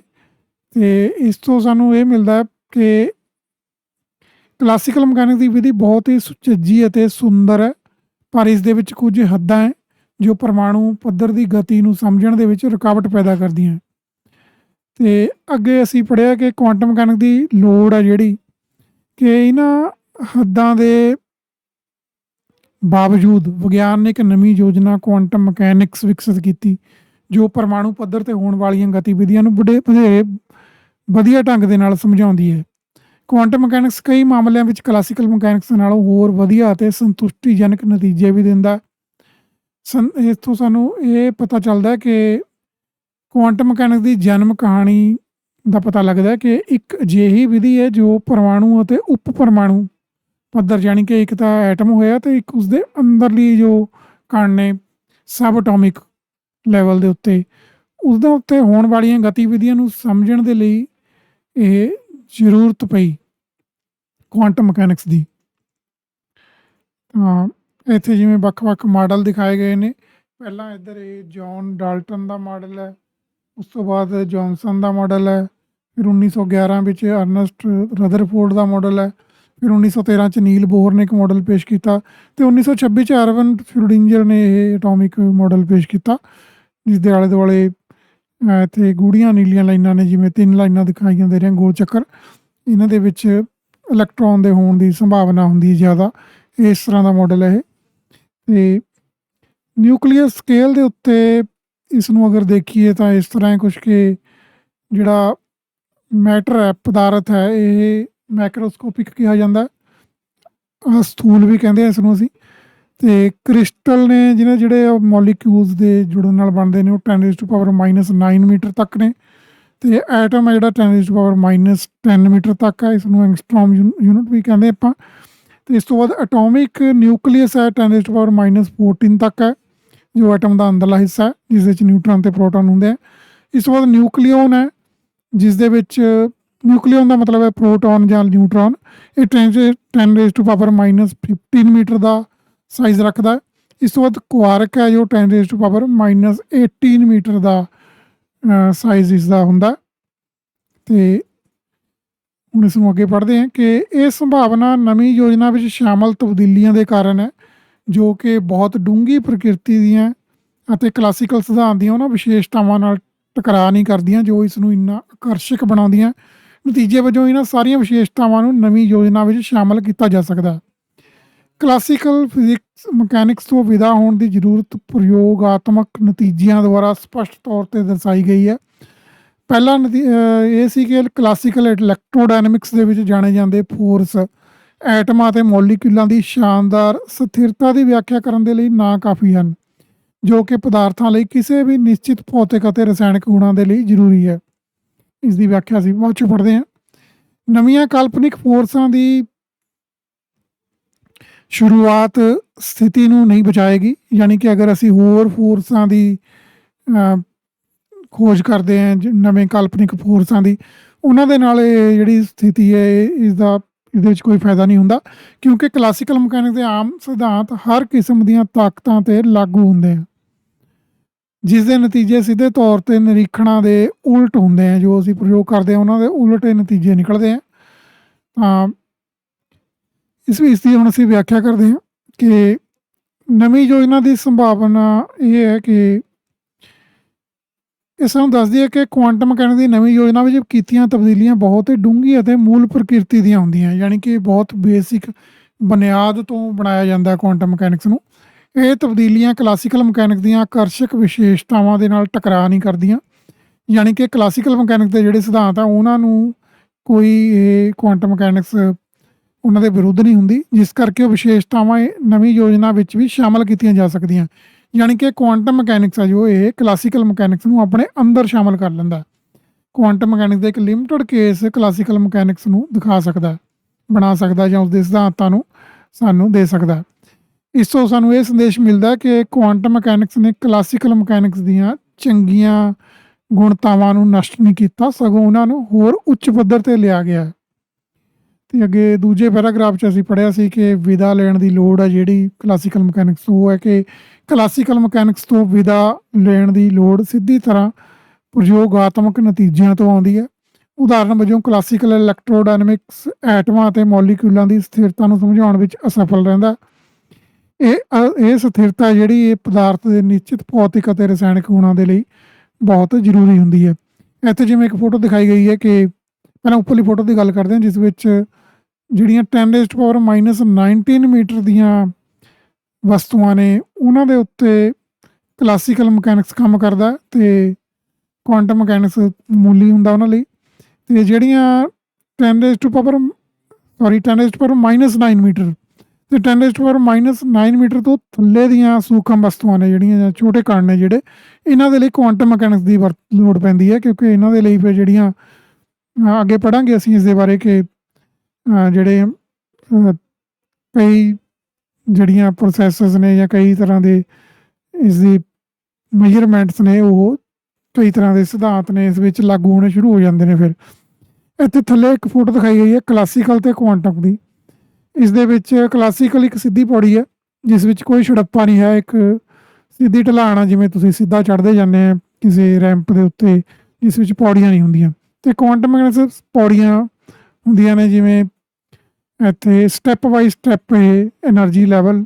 ਤੇ ਇਸ ਤੋਂ ਸਾਨੂੰ ਇਹ ਮਿਲਦਾ ਹੈ ਕਿ ਕਲਾਸੀਕਲ ਮਕੈਨਿਕਸ ਦੀ ਵਿਧੀ ਬਹੁਤ ਹੀ ਸੁਚੱਜੀ ਅਤੇ ਸੁੰਦਰ ਹੈ। ਪਰ ਇਸ ਦੇ ਵਿੱਚ ਕੁਝ ਹੱਦਾਂ ਹੈ ਜੋ ਪਰਮਾਣੂ ਪੱਧਰ ਦੀ ਗਤੀ ਨੂੰ ਸਮਝਣ ਦੇ ਵਿੱਚ ਰੁਕਾਵਟ ਪੈਦਾ ਕਰਦੀਆਂ ਹੈ। ਤੇ ਅੱਗੇ ਅਸੀਂ ਪੜ੍ਹਿਆ ਕਿ ਕੁਆਂਟਮ ਮਕੈਨਿਕ ਦੀ ਲੋੜ ਹੈ ਜਿਹੜੀ ਕਿ ਇਹਨਾਂ ਹੱਦਾਂ ਦੇ ਬਾਵਜੂਦ ਵਿਗਿਆਨ ਨੇ ਇੱਕ ਨਵੀਂ ਯੋਜਨਾ ਕੁਆਂਟਮ ਮਕੈਨਿਕਸ ਵਿਕਸਿਤ ਕੀਤੀ, ਜੋ ਪਰਮਾਣੂ ਪੱਧਰ ਤੇ ਹੋਣ ਵਾਲੀਆਂ ਗਤੀਵਿਧੀਆਂ ਨੂੰ ਬੜੇ ਵਧੇਰੇ ਵਧੀਆ ਢੰਗ ਦੇ ਨਾਲ ਸਮਝਾਉਂਦੀ ਹੈ ਕੁਆਂਟਮ ਮਕੈਨਿਕਸ ਕਈ ਮਾਮਲਿਆਂ ਵਿੱਚ ਕਲਾਸੀਕਲ ਮਕੈਨਿਕਸ ਨਾਲੋਂ ਹੋਰ ਵਧੀਆ ਅਤੇ ਸੰਤੁਸ਼ਟੀਜਨਕ ਨਤੀਜੇ ਵੀ ਦਿੰਦਾ ਹੈ। ਇਸ ਤੋਂ ਸਾਨੂੰ ਇਹ ਪਤਾ ਚੱਲਦਾ ਹੈ ਕਿ ਕੁਆਂਟਮ ਮਕੈਨਿਕਸ ਦੀ ਜਨਮ ਕਹਾਣੀ ਦਾ ਪਤਾ ਲੱਗਦਾ ਹੈ ਕਿ ਇੱਕ ਅਜਿਹੀ ਵਿਧੀ ਹੈ ਜੋ ਪਰਮਾਣੂ ਅਤੇ ਉਪ ਪਰਮਾਣੂ ਪੱਧਰ ਜਾਣੀ ਕਿ ਇੱਕ ਤਾਂ ਐਟਮ ਹੋਇਆ ਤੇ ਇੱਕ ਉਸਦੇ ਅੰਦਰਲੀ ਜੋ ਕਣ ਨੇ ਸਬ ਐਟੋਮਿਕ ਲੈਵਲ ਦੇ ਉੱਤੇ, ਉਸਦੇ ਉੱਤੇ ਹੋਣ ਵਾਲੀਆਂ ਗਤੀਵਿਧੀਆਂ ਨੂੰ ਸਮਝਣ ਦੇ ਲਈ ਇਹ ਜ਼ਰੂਰਤ ਪਈ ਕੁਆਂਟਮ ਮਕੈਨਿਕਸ ਦੀ। ਤਾਂ ਇੱਥੇ ਜਿਵੇਂ ਵੱਖ-ਵੱਖ ਮਾਡਲ ਦਿਖਾਏ ਗਏ ਨੇ। ਪਹਿਲਾਂ ਇੱਧਰ ਇਹ ਜੌਨ ਡਾਲਟਨ ਦਾ ਮਾਡਲ ਹੈ, ਉਸ ਤੋਂ ਬਾਅਦ ਜੌਨਸਨ ਦਾ ਮਾਡਲ ਹੈ, ਫਿਰ 1911 ਵਿੱਚ ਅਰਨਸਟ ਰਦਰਫੋਰਡ ਦਾ ਮਾਡਲ ਹੈ, ਫਿਰ 1913 ਚ ਨੀਲ ਬੋਹਰ ਨੇ ਇੱਕ ਮਾਡਲ ਪੇਸ਼ ਕੀਤਾ ਤੇ 1926 ਚ ਅਰਵਨ ਫਰੂਡਿੰਜਰ ਨੇ ਇਹ ਐਟੋਮਿਕ ਮਾਡਲ ਪੇਸ਼ ਕੀਤਾ ਜਿਸ ਦੇ ਆਲੇ ਦੁਆਲੇ ਅਹ, ਇੱਥੇ ਗੂੜੀਆਂ ਨੀਲੀਆਂ ਲਾਈਨਾਂ ਨੇ ਜਿਵੇਂ ਤਿੰਨ ਲਾਈਨਾਂ ਦਿਖਾਈਆਂ ਦੇ ਰਹੀਆਂ ਗੋਲ ਚੱਕਰ। ਇਹਨਾਂ ਦੇ ਵਿੱਚ ਇਲੈਕਟ੍ਰੋਨ ਦੇ ਹੋਣ ਦੀ ਸੰਭਾਵਨਾ ਹੁੰਦੀ ਹੈ ਜ਼ਿਆਦਾ। ਇਸ ਤਰ੍ਹਾਂ ਦਾ ਮਾਡਲ ਹੈ ਇਹ। ਤੇ ਨਿਊਕਲੀਅਰ ਸਕੇਲ ਦੇ ਉੱਤੇ ਇਸ ਨੂੰ ਅਗਰ ਦੇਖੀਏ ਤਾਂ ਇਸ ਤਰ੍ਹਾਂ ਹੈ ਕੁਛ ਕਿ ਜਿਹੜਾ ਮੈਟਰ ਹੈ ਪਦਾਰਥ ਹੈ ਇਹ ਮੈਕਰੋਸਕੋਪਿਕ ਕਿਹਾ ਜਾਂਦਾ ਹੈ। ਸਥੂਲ ਵੀ ਕਹਿੰਦੇ ਆ ਇਸ ਨੂੰ ਅਸੀਂ। ਤੇ ਕ੍ਰਿਸਟਲ ਨੇ ਜਿਹਨਾਂ ਜਿਹੜੇ ਮੋਲੀਕਿਊਲਸ ਦੇ ਜੁੜਨ ਨਾਲ ਬਣਦੇ ਨੇ, ਉਹ 10 ਟੂ ਪਾਵਰ ਮਾਈਨਸ 9 ਮੀਟਰ ਤੱਕ ਨੇ। ਤੇ ਐਟਮ ਹੈ ਜਿਹੜਾ 10 ਟੂ ਪਾਵਰ ਮਾਈਨਸ 10 ਮੀਟਰ ਤੱਕ ਹੈ ਇਸ ਨੂੰ ਐਂਗਸਟ੍ਰੋਮ ਯੂਨਿਟ ਵੀ ਕਹਿੰਦੇ ਆਪਾਂ। ਤੇ ਇਸ ਤੋਂ ਬਾਅਦ ਐਟੋਮਿਕ ਨਿਊਕਲੀਅਸ ਹੈ 10 ਟੂ ਪਾਵਰ ਮਾਈਨਸ 14 ਤੱਕ ਹੈ ਜੋ ਐਟਮ ਦਾ ਅੰਦਰਲਾ ਹਿੱਸਾ ਹੈ ਜਿਸ ਵਿੱਚ ਨਿਊਟ੍ਰੋਨ ਤੇ ਪ੍ਰੋਟੋਨ ਹੁੰਦੇ ਆ। ਇਸ ਤੋਂ ਬਾਅਦ ਨਿਊਕਲੀਓਨ ਹੈ ਜਿਸ ਦੇ ਵਿੱਚ ਨਿਊਕਲੀਓਨ ਦਾ ਮਤਲਬ ਹੈ ਪ੍ਰੋਟੋਨ ਜਾਂ ਨਿਊਟ੍ਰੋਨ। ਇਹ 10 10 raise to power minus 15 metre the size ਰੱਖਦਾ ਇਸ ਤੋਂ ਬਾਅਦ ਕੁਆਰਕ ਹੈ, ਜੋ 10 raise to power minus 18 metre the size ਇਸ ਦਾ ਹੁੰਦਾ ਹੈ। ਤੇ ਹੁਣ ਇਸ ਨੂੰ ਅੱਗੇ ਪੜ੍ਹਦੇ ਹਾਂ ਕਿ ਇਹ ਸੰਭਾਵਨਾ ਨਵੀਂ ਯੋਜਨਾ ਵਿੱਚ ਸ਼ਾਮਲ ਤਬਦੀਲੀਆਂ ਦੇ ਕਾਰਨ ਹੈ, ਜੋ ਕਿ ਬਹੁਤ ਡੂੰਘੀ ਪ੍ਰਕਿਰਤੀ ਦੀਆਂ ਅਤੇ ਕਲਾਸੀਕਲ ਸਿਧਾਂਤ ਦੀਆਂ ਉਹਨਾਂ ਵਿਸ਼ੇਸ਼ਤਾਵਾਂ ਨਾਲ ਟਕਰਾਅ ਨਹੀਂ ਕਰਦੀਆਂ, ਜੋ ਇਸ ਨੂੰ ਇੰਨਾ ਆਕਰਸ਼ਕ ਬਣਾਉਂਦੀਆਂ। ਨਤੀਜੇ ਵਜੋਂ ਇਹਨਾਂ ਸਾਰੀਆਂ ਵਿਸ਼ੇਸ਼ਤਾਵਾਂ ਨੂੰ ਨਵੀਂ ਯੋਜਨਾ ਵਿੱਚ ਸ਼ਾਮਲ ਕੀਤਾ ਜਾ ਸਕਦਾ ਕਲਾਸੀਕਲ ਫਿਜ਼ਿਕਸ ਮਕੈਨਿਕਸ ਤੋਂ ਵਿਦਾ ਹੋਣ ਦੀ ਜ਼ਰੂਰਤ ਪ੍ਰਯੋਗਾਤਮਕ ਨਤੀਜਿਆਂ ਦੁਆਰਾ ਸਪਸ਼ਟ ਤੌਰ ਤੇ ਦਰਸਾਈ ਗਈ ਹੈ। ਪਹਿਲਾ ਨਤੀ- ਇਹ ਸੀ ਕਿ ਕਲਾਸੀਕਲ ਇਲੈਕਟ੍ਰੋਡਾਇਨਾਮਿਕਸ ਦੇ ਵਿੱਚ ਜਾਣੇ ਜਾਂਦੇ ਫੋਰਸ ਐਟਮਾਂ ਤੇ ਮੋਲੀਕਿਊਲਾਂ ਦੀ ਸ਼ਾਨਦਾਰ ਸਥਿਰਤਾ ਦੀ ਵਿਆਖਿਆ ਕਰਨ ਦੇ ਲਈ ਨਾ ਕਾਫੀ ਹਨ, ਜੋ ਕਿ ਪਦਾਰਥਾਂ ਲਈ ਕਿਸੇ ਵੀ ਨਿਸ਼ਚਿਤ ਭੌਤਿਕ ਅਤੇ ਰਸਾਇਣਕ ਗੁਣਾਂ ਦੇ ਲਈ ਜ਼ਰੂਰੀ ਹੈ। ਇਸ ਦੀ ਵਿਆਖਿਆ ਅਸੀਂ ਬਾਅਦ ਚ ਪੜ੍ਹਦੇ ਹਾਂ। ਨਵੀਆਂ ਕਾਲਪਨਿਕ ਫੋਰਸਾਂ ਦੀ ਸ਼ੁਰੂਆਤ ਸਥਿਤੀ ਨੂੰ ਨਹੀਂ ਬਚਾਏਗੀ, ਯਾਨੀ ਕਿ ਅਗਰ ਅਸੀਂ ਹੋਰ ਫੋਰਸਾਂ ਦੀ ਖੋਜ ਕਰਦੇ ਹਾਂ ਨਵੇਂ ਕਾਲਪਨਿਕ ਫੋਰਸਾਂ ਦੀ, ਉਹਨਾਂ ਦੇ ਨਾਲ ਇਹ ਜਿਹੜੀ ਸਥਿਤੀ ਹੈ, ਇਹ- ਇਸ ਦਾ, ਇਹਦੇ ਵਿੱਚ ਕੋਈ ਫਾਇਦਾ ਨਹੀਂ ਹੁੰਦਾ, ਕਿਉਂਕਿ ਕਲਾਸੀਕਲ ਮਕੈਨਿਕਸ ਦੇ ਆਮ ਸਿਧਾਂਤ ਹਰ ਕਿਸਮ ਦੀਆਂ ਤਾਕਤਾਂ ਤੇ ਲਾਗੂ ਹੁੰਦੇ ਆ। ਜਿਸ ਦੇ ਨਤੀਜੇ ਸਿੱਧੇ ਤੌਰ ਤੇ ਨਿਰੀਖਣਾਂ ਦੇ ਉਲਟ ਹੁੰਦੇ ਆ, ਜੋ ਅਸੀਂ ਪ੍ਰਯੋਗ ਕਰਦੇ ਆ, ਉਹਨਾਂ ਦੇ ਉਲਟੇ ਨਤੀਜੇ ਨਿਕਲਦੇ ਆ। ਤਾਂ ਇਸ ਵਿੱਚ ਦੀ ਹੁਣ ਅਸੀਂ ਵਿਆਖਿਆ ਕਰਦੇ ਹਾਂ ਕਿ ਨਵੀਂ ਯੋਜਨਾ ਦੀ ਸੰਭਾਵਨਾ ਇਹ ਹੈ ਕਿ ਇਹ ਸਾਨੂੰ ਦੱਸਦੀ ਹੈ ਕਿ ਕੁਆਂਟਮ ਮਕੈਨਿਕਸ ਦੀ ਨਵੀਂ ਯੋਜਨਾ ਵਿੱਚ ਕੀਤੀਆਂ ਤਬਦੀਲੀਆਂ ਬਹੁਤ ਹੀ ਡੂੰਘੀ ਅਤੇ ਮੂਲ ਪ੍ਰਕਿਰਤੀ ਦੀਆਂ ਹੁੰਦੀਆਂ, ਯਾਨੀ ਕਿ ਬਹੁਤ ਬੇਸਿਕ ਬੁਨਿਆਦ ਤੋਂ ਬਣਾਇਆ ਜਾਂਦਾ ਕੁਆਂਟਮ ਮਕੈਨਿਕਸ ਨੂੰ। ਇਹ ਤਬਦੀਲੀਆਂ ਕਲਾਸੀਕਲ ਮਕੈਨਿਕਸ ਦੀਆਂ ਆਕਰਸ਼ਕ ਵਿਸ਼ੇਸ਼ਤਾਵਾਂ ਦੇ ਨਾਲ ਟਕਰਾਅ ਨਹੀਂ ਕਰਦੀਆਂ, ਯਾਨੀ ਕਿ ਕਲਾਸੀਕਲ ਮਕੈਨਿਕਸ ਦੇ ਜਿਹੜੇ ਸਿਧਾਂਤ ਆ, ਉਹਨਾਂ ਨੂੰ ਕੋਈ ਇਹ ਕੁਆਂਟਮ ਮਕੈਨਿਕਸ ਉਹਨਾਂ ਦੇ ਵਿਰੁੱਧ ਨਹੀਂ ਹੁੰਦੀ, ਜਿਸ ਕਰਕੇ ਉਹ ਵਿਸ਼ੇਸ਼ਤਾਵਾਂ ਇਹ ਨਵੀਂ ਯੋਜਨਾ ਵਿੱਚ ਵੀ ਸ਼ਾਮਲ ਕੀਤੀਆਂ ਜਾ ਸਕਦੀਆਂ। ਯਾਨੀ ਕਿ ਕੁਆਂਟਮ ਮਕੈਨਿਕਸ ਆ ਜੋ ਇਹ ਕਲਾਸੀਕਲ ਮਕੈਨਿਕਸ ਨੂੰ ਆਪਣੇ ਅੰਦਰ ਸ਼ਾਮਲ ਕਰ ਲੈਂਦਾ। ਕੁਆਂਟਮ ਮਕੈਨਿਕਸ ਦੇ ਇੱਕ ਲਿਮਟਿਡ ਕੇਸ ਕਲਾਸੀਕਲ ਮਕੈਨਿਕਸ ਨੂੰ ਦਿਖਾ ਸਕਦਾ, ਬਣਾ ਸਕਦਾ ਜਾਂ ਉਸ ਦੇ ਸਿਧਾਂਤਾਂ ਨੂੰ ਸਾਨੂੰ ਦੇ ਸਕਦਾ। ਇਸ ਤੋਂ ਸਾਨੂੰ ਇਹ ਸੰਦੇਸ਼ ਮਿਲਦਾ ਕਿ ਕੁਆਂਟਮ ਮਕੈਨਿਕਸ ਨੇ ਕਲਾਸੀਕਲ ਮਕੈਨਿਕਸ ਦੀਆਂ ਚੰਗੀਆਂ ਗੁਣਤਾਵਾਂ ਨੂੰ ਨਸ਼ਟ ਨਹੀਂ ਕੀਤਾ, ਸਗੋਂ ਉਹਨਾਂ ਨੂੰ ਹੋਰ ਉੱਚ ਪੱਧਰ ਤੇ ਲਿਆ ਗਿਆ। ਤੇ ਅੱਗੇ ਦੂਜੇ ਪੈਰਾਗ੍ਰਾਫ 'ਚ ਅਸੀਂ ਪੜ੍ਹਿਆ ਸੀ ਕਿ ਵਿਦਾ ਲੈਣ ਦੀ ਲੋੜ ਹੈ ਜਿਹੜੀ ਕਲਾਸੀਕਲ ਮਕੈਨਿਕਸ ਤੋਂ, ਉਹ ਹੈ ਕਿ ਕਲਾਸੀਕਲ ਮਕੈਨਿਕਸ ਤੋਂ ਵਿਦਾ ਲੈਣ ਦੀ ਲੋੜ ਸਿੱਧੀ ਤਰ੍ਹਾਂ ਪ੍ਰਯੋਗਾਤਮਕ ਨਤੀਜਿਆਂ ਤੋਂ ਆਉਂਦੀ ਹੈ। ਉਦਾਹਰਨ ਵਜੋਂ ਕਲਾਸੀਕਲ ਇਲੈਕਟ੍ਰੋਡਾਇਨਾਮਿਕਸ ਐਟਮਾਂ ਅਤੇ ਮੋਲੀਕਿਊਲਾਂ ਦੀ ਸਥਿਰਤਾ ਨੂੰ ਸਮਝਾਉਣ ਵਿੱਚ ਅਸਫਲ ਰਹਿੰਦਾ। ਇਹ ਇਹ ਸਥਿਰਤਾ ਜਿਹੜੀ ਇਹ ਪਦਾਰਥ ਦੇ ਨਿਸ਼ਚਿਤ ਭੌਤਿਕ ਅਤੇ ਰਸਾਇਣਕ ਗੁਣਾਂ ਦੇ ਲਈ ਬਹੁਤ ਜ਼ਰੂਰੀ ਹੁੰਦੀ ਹੈ। ਇੱਥੇ ਜਿਵੇਂ ਇੱਕ ਫੋਟੋ ਦਿਖਾਈ ਗਈ ਹੈ ਕਿ ਪਹਿਲਾਂ ਉੱਪਰਲੀ ਫੋਟੋ ਦੀ ਗੱਲ ਕਰਦੇ ਹਾਂ, ਜਿਸ ਵਿੱਚ ਜਿਹੜੀਆਂ 10 ਰੇਜ਼ਡ ਪਾਵਰ ਮਾਈਨਸ 19 ਮੀਟਰ ਦੀਆਂ ਵਸਤੂਆਂ ਨੇ, ਉਹਨਾਂ ਦੇ ਉੱਤੇ ਕਲਾਸੀਕਲ ਮਕੈਨਿਕਸ ਕੰਮ ਕਰਦਾ ਹੈ ਤੇ ਕੁਆਂਟਮ ਮਕੈਨਿਕਸ ਮੂਲੀ ਹੁੰਦਾ ਉਹਨਾਂ ਲਈ। ਤੇ ਜਿਹੜੀਆਂ 10 to power sorry 10 raised power minus 9 metre ਤੇ 10 ਰੇਜ਼ਡ ਪਾਵਰ ਮਾਈਨਸ 9 ਮੀਟਰ ਤੋਂ ਥੱਲੇ ਦੀਆਂ ਸੂਖਮ ਵਸਤੂਆਂ ਨੇ ਜਿਹੜੀਆਂ ਜਾਂ ਛੋਟੇ ਕਣ ਨੇ ਜਿਹੜੇ, ਇਹਨਾਂ ਦੇ ਲਈ ਕੁਆਂਟਮ ਮਕੈਨਿਕਸ ਦੀ ਵਰਤ ਲੋੜ ਪੈਂਦੀ ਹੈ ਕਿਉਂਕਿ ਇਹਨਾਂ ਦੇ ਲਈ ਫਿਰ ਜਿਹੜੀਆਂ ਅੱਗੇ ਪੜਾਂਗੇ ਅਸੀਂ ਇਸ ਦੇ ਬਾਰੇ ਕਿ ਜਿਹੜੇ ਕਈ ਜਿਹੜੀਆਂ ਪ੍ਰੋਸੈਸਸ ਨੇ ਜਾਂ ਕਈ ਤਰ੍ਹਾਂ ਦੇ ਇਸ ਦੀ ਮੈਜ਼ਰਮੈਂਟਸ ਨੇ, ਉਹ ਕਈ ਤਰ੍ਹਾਂ ਦੇ ਸਿਧਾਂਤ ਨੇ, ਇਸ ਵਿੱਚ ਲਾਗੂ ਹੋਣੇ ਸ਼ੁਰੂ ਹੋ ਜਾਂਦੇ ਨੇ ਫਿਰ। ਇੱਥੇ ਥੱਲੇ ਇੱਕ ਫੋਟੋ ਦਿਖਾਈ ਗਈ ਹੈ ਕਲਾਸੀਕਲ ਤੇ ਕੁਆਂਟਮ ਦੀ। ਇਸ ਦੇ ਵਿੱਚ ਕਲਾਸੀਕਲ ਇੱਕ ਸਿੱਧੀ ਪੌੜੀ ਹੈ, ਜਿਸ ਵਿੱਚ ਕੋਈ ਛੜੱਪਾ ਨਹੀਂ ਹੈ, ਇੱਕ ਸਿੱਧੀ ਢਲਾਣ ਆ, ਜਿਵੇਂ ਤੁਸੀਂ ਸਿੱਧਾ ਚੜ੍ਹਦੇ ਜਾਂਦੇ ਆ ਕਿਸੇ ਰੈਂਪ ਦੇ ਉੱਤੇ, ਜਿਸ ਵਿੱਚ ਪੌੜੀਆਂ ਨਹੀਂ ਹੁੰਦੀਆਂ। ਤੇ ਕੁਆਂਟਮ ਮੈਕੈਨਿਕਸ ਪੌੜੀਆਂ ਹੁੰਦੀਆਂ ਨੇ ਜਿਵੇਂ ਇੱਥੇ ਸਟੈਪ ਬਾਈ ਸਟੈਪ ਇਹ એનર્ਜੀ ਲੈਵਲ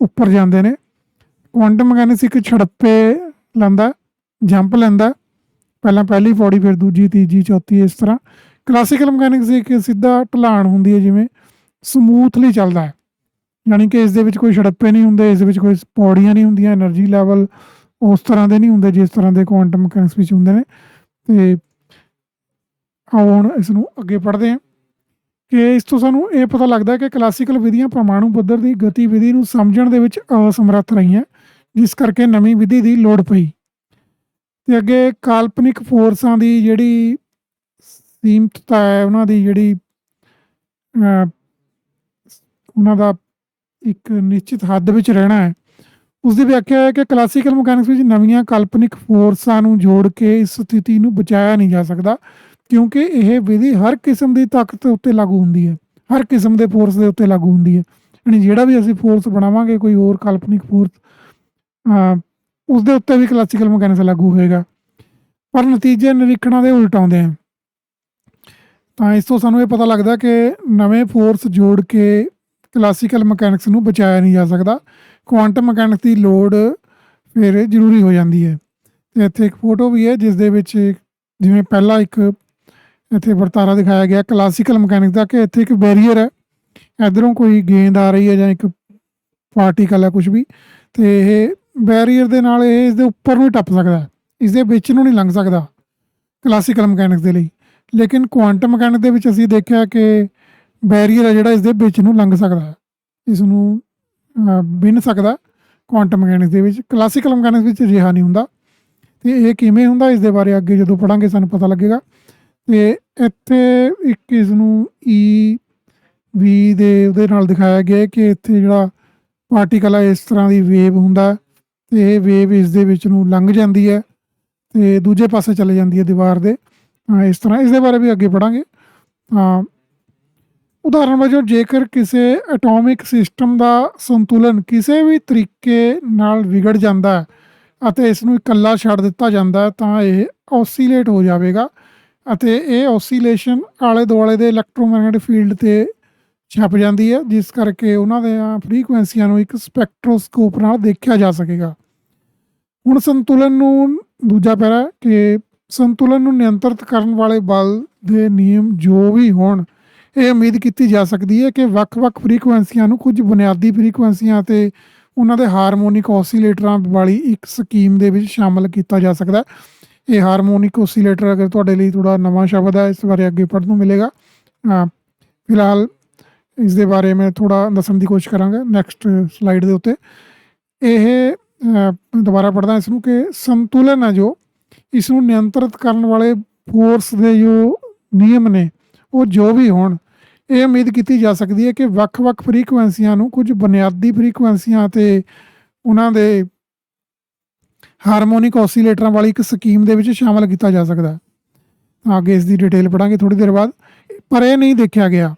ਉੱਪਰ ਜਾਂਦੇ ਨੇ। ਕੁਆਂਟਮ ਮੈਕੈਨਿਕਸ ਇੱਕ ਛੜੱਪੇ ਲੰਦਾ ਜੰਪ ਲੈਂਦਾ, ਪਹਿਲਾਂ ਪਹਿਲੀ ਪੌੜੀ, ਫਿਰ ਦੂਜੀ, ਤੀਜੀ, ਚੌਥੀ, ਇਸ ਤਰ੍ਹਾਂ। ਕਲਾਸਿਕਲ ਮੈਕੈਨਿਕਸ ਇੱਕ ਸਿੱਧਾ ਢਲਾਣ ਹੁੰਦੀ ਹੈ ਜਿਵੇਂ ਸਮੂਥਲੀ ਚੱਲਦਾ ਹੈ। ਯਾਨੀ ਕਿ ਇਸ ਦੇ ਵਿੱਚ ਕੋਈ ਛੜੱਪੇ ਨਹੀਂ ਹੁੰਦੇ, ਇਸ ਦੇ ਵਿੱਚ ਕੋਈ ਪੌੜੀਆਂ ਨਹੀਂ ਹੁੰਦੀਆਂ એનર્ਜੀ ਲੈਵਲ ਉਸ ਤਰ੍ਹਾਂ ਦੇ ਨਹੀਂ ਹੁੰਦੇ ਜਿਸ ਤਰ੍ਹਾਂ ਦੇ ਕੁਆਂਟਮ ਮੈਕੈਨਿਕਸ ਵਿੱਚ ਹੁੰਦੇ ਨੇ। ਤੇ ਆਓ ਹੁਣ ਇਸ ਨੂੰ ਅੱਗੇ ਪੜ੍ਹਦੇ ਹਾਂ ਕਿ ਇਸ ਤੋਂ ਸਾਨੂੰ ਇਹ ਪਤਾ ਲੱਗਦਾ ਹੈ ਕਿ ਕਲਾਸੀਕਲ ਵਿਧੀਆਂ ਪਰਮਾਣੂ ਪੱਧਰ ਦੀ ਗਤੀਵਿਧੀ ਨੂੰ ਸਮਝਣ ਦੇ ਵਿੱਚ ਅਸਮਰੱਥ ਰਹੀਆਂ, ਜਿਸ ਕਰਕੇ ਨਵੀਂ ਵਿਧੀ ਦੀ ਲੋੜ ਪਈ। ਤੇ ਅੱਗੇ ਕਾਲਪਨਿਕ ਫੋਰਸਾਂ ਦੀ ਜਿਹੜੀ ਸੀਮਤਤਾ ਹੈ, ਉਹਨਾਂ ਦੀ ਜਿਹੜੀ ਉਹਨਾਂ ਦਾ ਇੱਕ ਨਿਸ਼ਚਿਤ ਹੱਦ ਵਿੱਚ ਰਹਿਣਾ ਹੈ ਉਸ ਦੀ ਵਿਆਖਿਆ ਹੈ ਕਿ ਕਲਾਸੀਕਲ ਮਕੈਨਿਕਸ ਵਿੱਚ ਨਵੀਆਂ ਕਾਲਪਨਿਕ ਫੋਰਸਾਂ ਨੂੰ ਜੋੜ ਕੇ ਇਸ ਸਥਿਤੀ ਨੂੰ ਬਚਾਇਆ ਨਹੀਂ ਜਾ ਸਕਦਾ। ਕਿਉਂਕਿ ਇਹ ਵਿਧੀ ਹਰ ਕਿਸਮ ਦੀ ਤਾਕਤ ਉੱਤੇ ਲਾਗੂ ਹੁੰਦੀ ਹੈ। ਹਰ ਕਿਸਮ ਦੇ ਫੋਰਸ ਦੇ ਉੱਤੇ ਲਾਗੂ ਹੁੰਦੀ ਹੈ। ਯਾਨੀ ਜਿਹੜਾ ਵੀ ਅਸੀਂ ਫੋਰਸ ਬਣਾਵਾਂਗੇ, ਕੋਈ ਹੋਰ ਕਾਲਪਨਿਕ ਫੋਰਸ ਉਸ ਦੇ ਉੱਤੇ ਵੀ ਕਲਾਸੀਕਲ ਮਕੈਨਿਕਸ ਲਾਗੂ ਹੋਏਗਾ। ਪਰ ਨਤੀਜੇ ਨਿਰੀਖਣਾਂ ਦੇ ਉਲਟ ਆਉਂਦੇ ਹਨ। ਤਾਂ ਇਸ ਤੋਂ ਸਾਨੂੰ ਇਹ ਪਤਾ ਲੱਗਦਾ ਕਿ ਨਵੇਂ ਫੋਰਸ ਜੋੜ ਕੇ ਕਲਾਸੀਕਲ ਮਕੈਨਿਕਸ ਨੂੰ ਬਚਾਇਆ ਨਹੀਂ ਜਾ ਸਕਦਾ। ਕੁਆਂਟਮ ਮਕੈਨਿਕਸ ਦੀ ਲੋੜ ਫਿਰ ਜ਼ਰੂਰੀ ਹੋ ਜਾਂਦੀ ਹੈ। ਤੇ ਇੱਥੇ ਇੱਕ ਫੋਟੋ ਵੀ ਹੈ ਜਿਸ ਦੇ ਵਿੱਚ ਜਿਵੇਂ ਪਹਿਲਾਂ ਇੱਕ ਇੱਥੇ ਵਰਤਾਰਾ ਦਿਖਾਇਆ ਗਿਆ ਕਲਾਸੀਕਲ ਮਕੈਨਿਕਸ ਦਾ ਕਿ ਇੱਥੇ ਇੱਕ ਬੈਰੀਅਰ ਹੈ। ਇਧਰੋਂ ਕੋਈ ਗੇਂਦ ਆ ਰਹੀ ਹੈ ਜਾਂ ਇੱਕ ਪਾਰਟੀਕਲ ਹੈ ਕੁਝ ਵੀ। ਤੇ ਇਹ ਬੈਰੀਅਰ ਦੇ ਨਾਲ ਇਹ ਇਸ ਦੇ ਉੱਪਰ ਨੂੰ ਹੀ ਟੱਪ ਸਕਦਾ ਇਸ ਦੇ ਵਿੱਚ ਨੂੰ ਨਹੀਂ ਲੰਘ ਸਕਦਾ ਕਲਾਸੀਕਲ ਮਕੈਨਿਕਸ ਦੇ ਲਈ। ਲੇਕਿਨ ਕੁਆਂਟਮ ਮਕੈਨਿਕ ਦੇ ਵਿੱਚ ਅਸੀਂ ਦੇਖਿਆ ਕਿ ਬੈਰੀਅਰ ਹੈ ਜਿਹੜਾ ਇਸ ਦੇ ਵਿੱਚ ਨੂੰ ਲੰਘ ਸਕਦਾ ਇਸ ਨੂੰ ਅਹ, ਸਕਦਾ ਕੁਆਂਟਮ ਮਕੈਨਿਕਸ ਦੇ ਵਿੱਚ। ਕਲਾਸੀਕਲ ਮਕੈਨਿਕਸ ਵਿੱਚ ਅਜਿਹਾ ਨਹੀਂ ਹੁੰਦਾ। ਤੇ ਇਹ ਕਿਵੇਂ ਹੁੰਦਾ ਇਸ ਦੇ ਬਾਰੇ ਅੱਗੇ ਜਦੋਂ ਪੜਾਂਗੇ ਸਾਨੂੰ ਪਤਾ ਲੱਗੇਗਾ। ਤੇ ਇੱਥੇ ਇੱਕ ਇਸ ਨੂੰ ਈ ਵੀ ਦੇ ਉਹਦੇ ਨਾਲ ਦਿਖਾਇਆ ਗਿਆ ਕਿ ਇੱਥੇ ਜਿਹੜਾ ਪਾਰਟੀਕਲ ਹੈ ਇਸ ਤਰ੍ਹਾਂ ਦੀ ਵੇਵ ਹੁੰਦਾ ਹੈ ਤੇ ਇਹ ਵੇਵ ਇਸ ਦੇ ਵਿੱਚ ਨੂੰ ਲੰਘ ਜਾਂਦੀ ਹੈ ਤੇ ਦੂਜੇ ਪਾਸੇ ਚਲੇ ਜਾਂਦੀ ਹੈ ਦੀਵਾਰ ਦੇ। ਇਸ ਤਰ੍ਹਾਂ ਇਸ ਦੇ ਬਾਰੇ ਵੀ ਅੱਗੇ ਪੜਾਂਗੇ ਤਾਂ ਉਦਾਹਰਨ ਵਜੋਂ ਜੇਕਰ ਕਿਸੇ ਐਟੋਮਿਕ ਸਿਸਟਮ ਦਾ ਸੰਤੁਲਨ ਕਿਸੇ ਵੀ ਤਰੀਕੇ ਨਾਲ ਵਿਗੜ ਜਾਂਦਾ ਹੈ ਅਤੇ ਇਸ ਨੂੰ ਇਕੱਲਾ ਛੱਡ ਦਿੱਤਾ ਜਾਂਦਾ ਤਾਂ ਇਹ ਓਸੀਲੇਟ ਹੋ ਜਾਵੇਗਾ। ਅਤੇ ਇਹ ਓਸੀਲੇਸ਼ਨ ਆਲੇ ਦੁਆਲੇ ਦੇ ਇਲੈਕਟ੍ਰੋਮੈਗਨੈਟਿਕ ਫੀਲਡ ਤੇ ਛਪ ਜਾਂਦੀ ਹੈ, ਜਿਸ ਕਰਕੇ ਉਹਨਾਂ ਦੇ ਫ੍ਰੀਕੁਐਂਸੀਆਂ ਨੂੰ ਇੱਕ ਸਪੈਕਟ੍ਰੋਸਕੋਪ ਨਾਲ ਦੇਖਿਆ ਜਾ ਸਕੇਗਾ। ਹੁਣ ਸੰਤੁਲਨ ਨੂੰ ਦੂਜਾ ਪੈਰਾ ਕਿ ਸੰਤੁਲਨ ਨੂੰ ਨਿਯੰਤਰਿਤ ਕਰਨ ਵਾਲੇ ਬਲ ਦੇ ਨਿਯਮ ਜੋ ਵੀ ਹੋਣ, ਇਹ ਉਮੀਦ ਕੀਤੀ ਜਾ ਸਕਦੀ ਹੈ ਕਿ ਵੱਖ-ਵੱਖ ਫ੍ਰੀਕੁਐਂਸੀਆਂ ਨੂੰ ਕੁਝ ਬੁਨਿਆਦੀ ਫ੍ਰੀਕੁਐਂਸੀਆਂ ਤੇ ਉਹਨਾਂ ਦੇ ਹਾਰਮੋਨਿਕ ਓਸੀਲੇਟਰਾਂ ਵਾਲੀ ਇੱਕ ਸਕੀਮ ਦੇ ਵਿੱਚ ਸ਼ਾਮਲ ਕੀਤਾ ਜਾ ਸਕਦਾ ਹੈ। ਇਹ ਹਾਰਮੋਨਿਕ ਓਸੀਲੇਟਰ ਅਗਰ ਤੁਹਾਡੇ ਲਈ ਥੋੜਾ ਨਵਾਂ ਸ਼ਬਦ ਹੈ, ਇਸ ਬਾਰੇ ਅੱਗੇ ਪੜ੍ਹਨ ਨੂੰ ਮਿਲੇਗਾ। ਫਿਲਹਾਲ ਇਸ ਦੇ ਬਾਰੇ ਮੈਂ ਥੋੜਾ ਦੱਸਣ ਦੀ ਕੋਸ਼ਿਸ਼ ਕਰਾਂਗਾ ਨੈਕਸਟ ਸਲਾਈਡ ਦੇ ਉੱਤੇ। ਇਹ ਦੁਬਾਰਾ ਪੜ੍ਹਦਾ ਇਸ ਨੂੰ ਕਿ ਸੰਤੁਲਨ ਹੈ ਜੋ, ਇਸ ਨੂੰ ਨਿਯੰਤਰਿਤ ਕਰਨ ਵਾਲੇ ਫੋਰਸ ਦੇ ਜੋ ਨਿਯਮ ਨੇ, ਉਹ ਜੋ ਵੀ ਹੋਣ, ਇਹ ਉਮੀਦ ਕੀਤੀ ਜਾ ਸਕਦੀ ਹੈ ਕਿ ਵੱਖ-ਵੱਖ ਫ੍ਰੀਕੁਐਂਸੀਆਂ ਨੂੰ ਕੁਝ ਬੁਨਿਆਦੀ ਫ੍ਰੀਕੁਐਂਸੀਆਂ ਤੇ ਉਹਨਾਂ ਦੇ ਹਾਰਮੋਨਿਕ ਓਸੀਲੇਟਰਾਂ ਵਾਲੀ ਇੱਕ ਸਕੀਮ ਦੇ ਵਿੱਚ ਸ਼ਾਮਲ ਕੀਤਾ ਜਾ ਸਕਦਾ ਹੈ। ਅੱਗੇ ਇਸ ਦੀ ਡਿਟੇਲ ਪੜਾਂਗੇ ਥੋੜੀ ਦੇਰ ਬਾਅਦ। ਪਰ ਇਹ ਨਹੀਂ ਦੇਖਿਆ ਗਿਆ।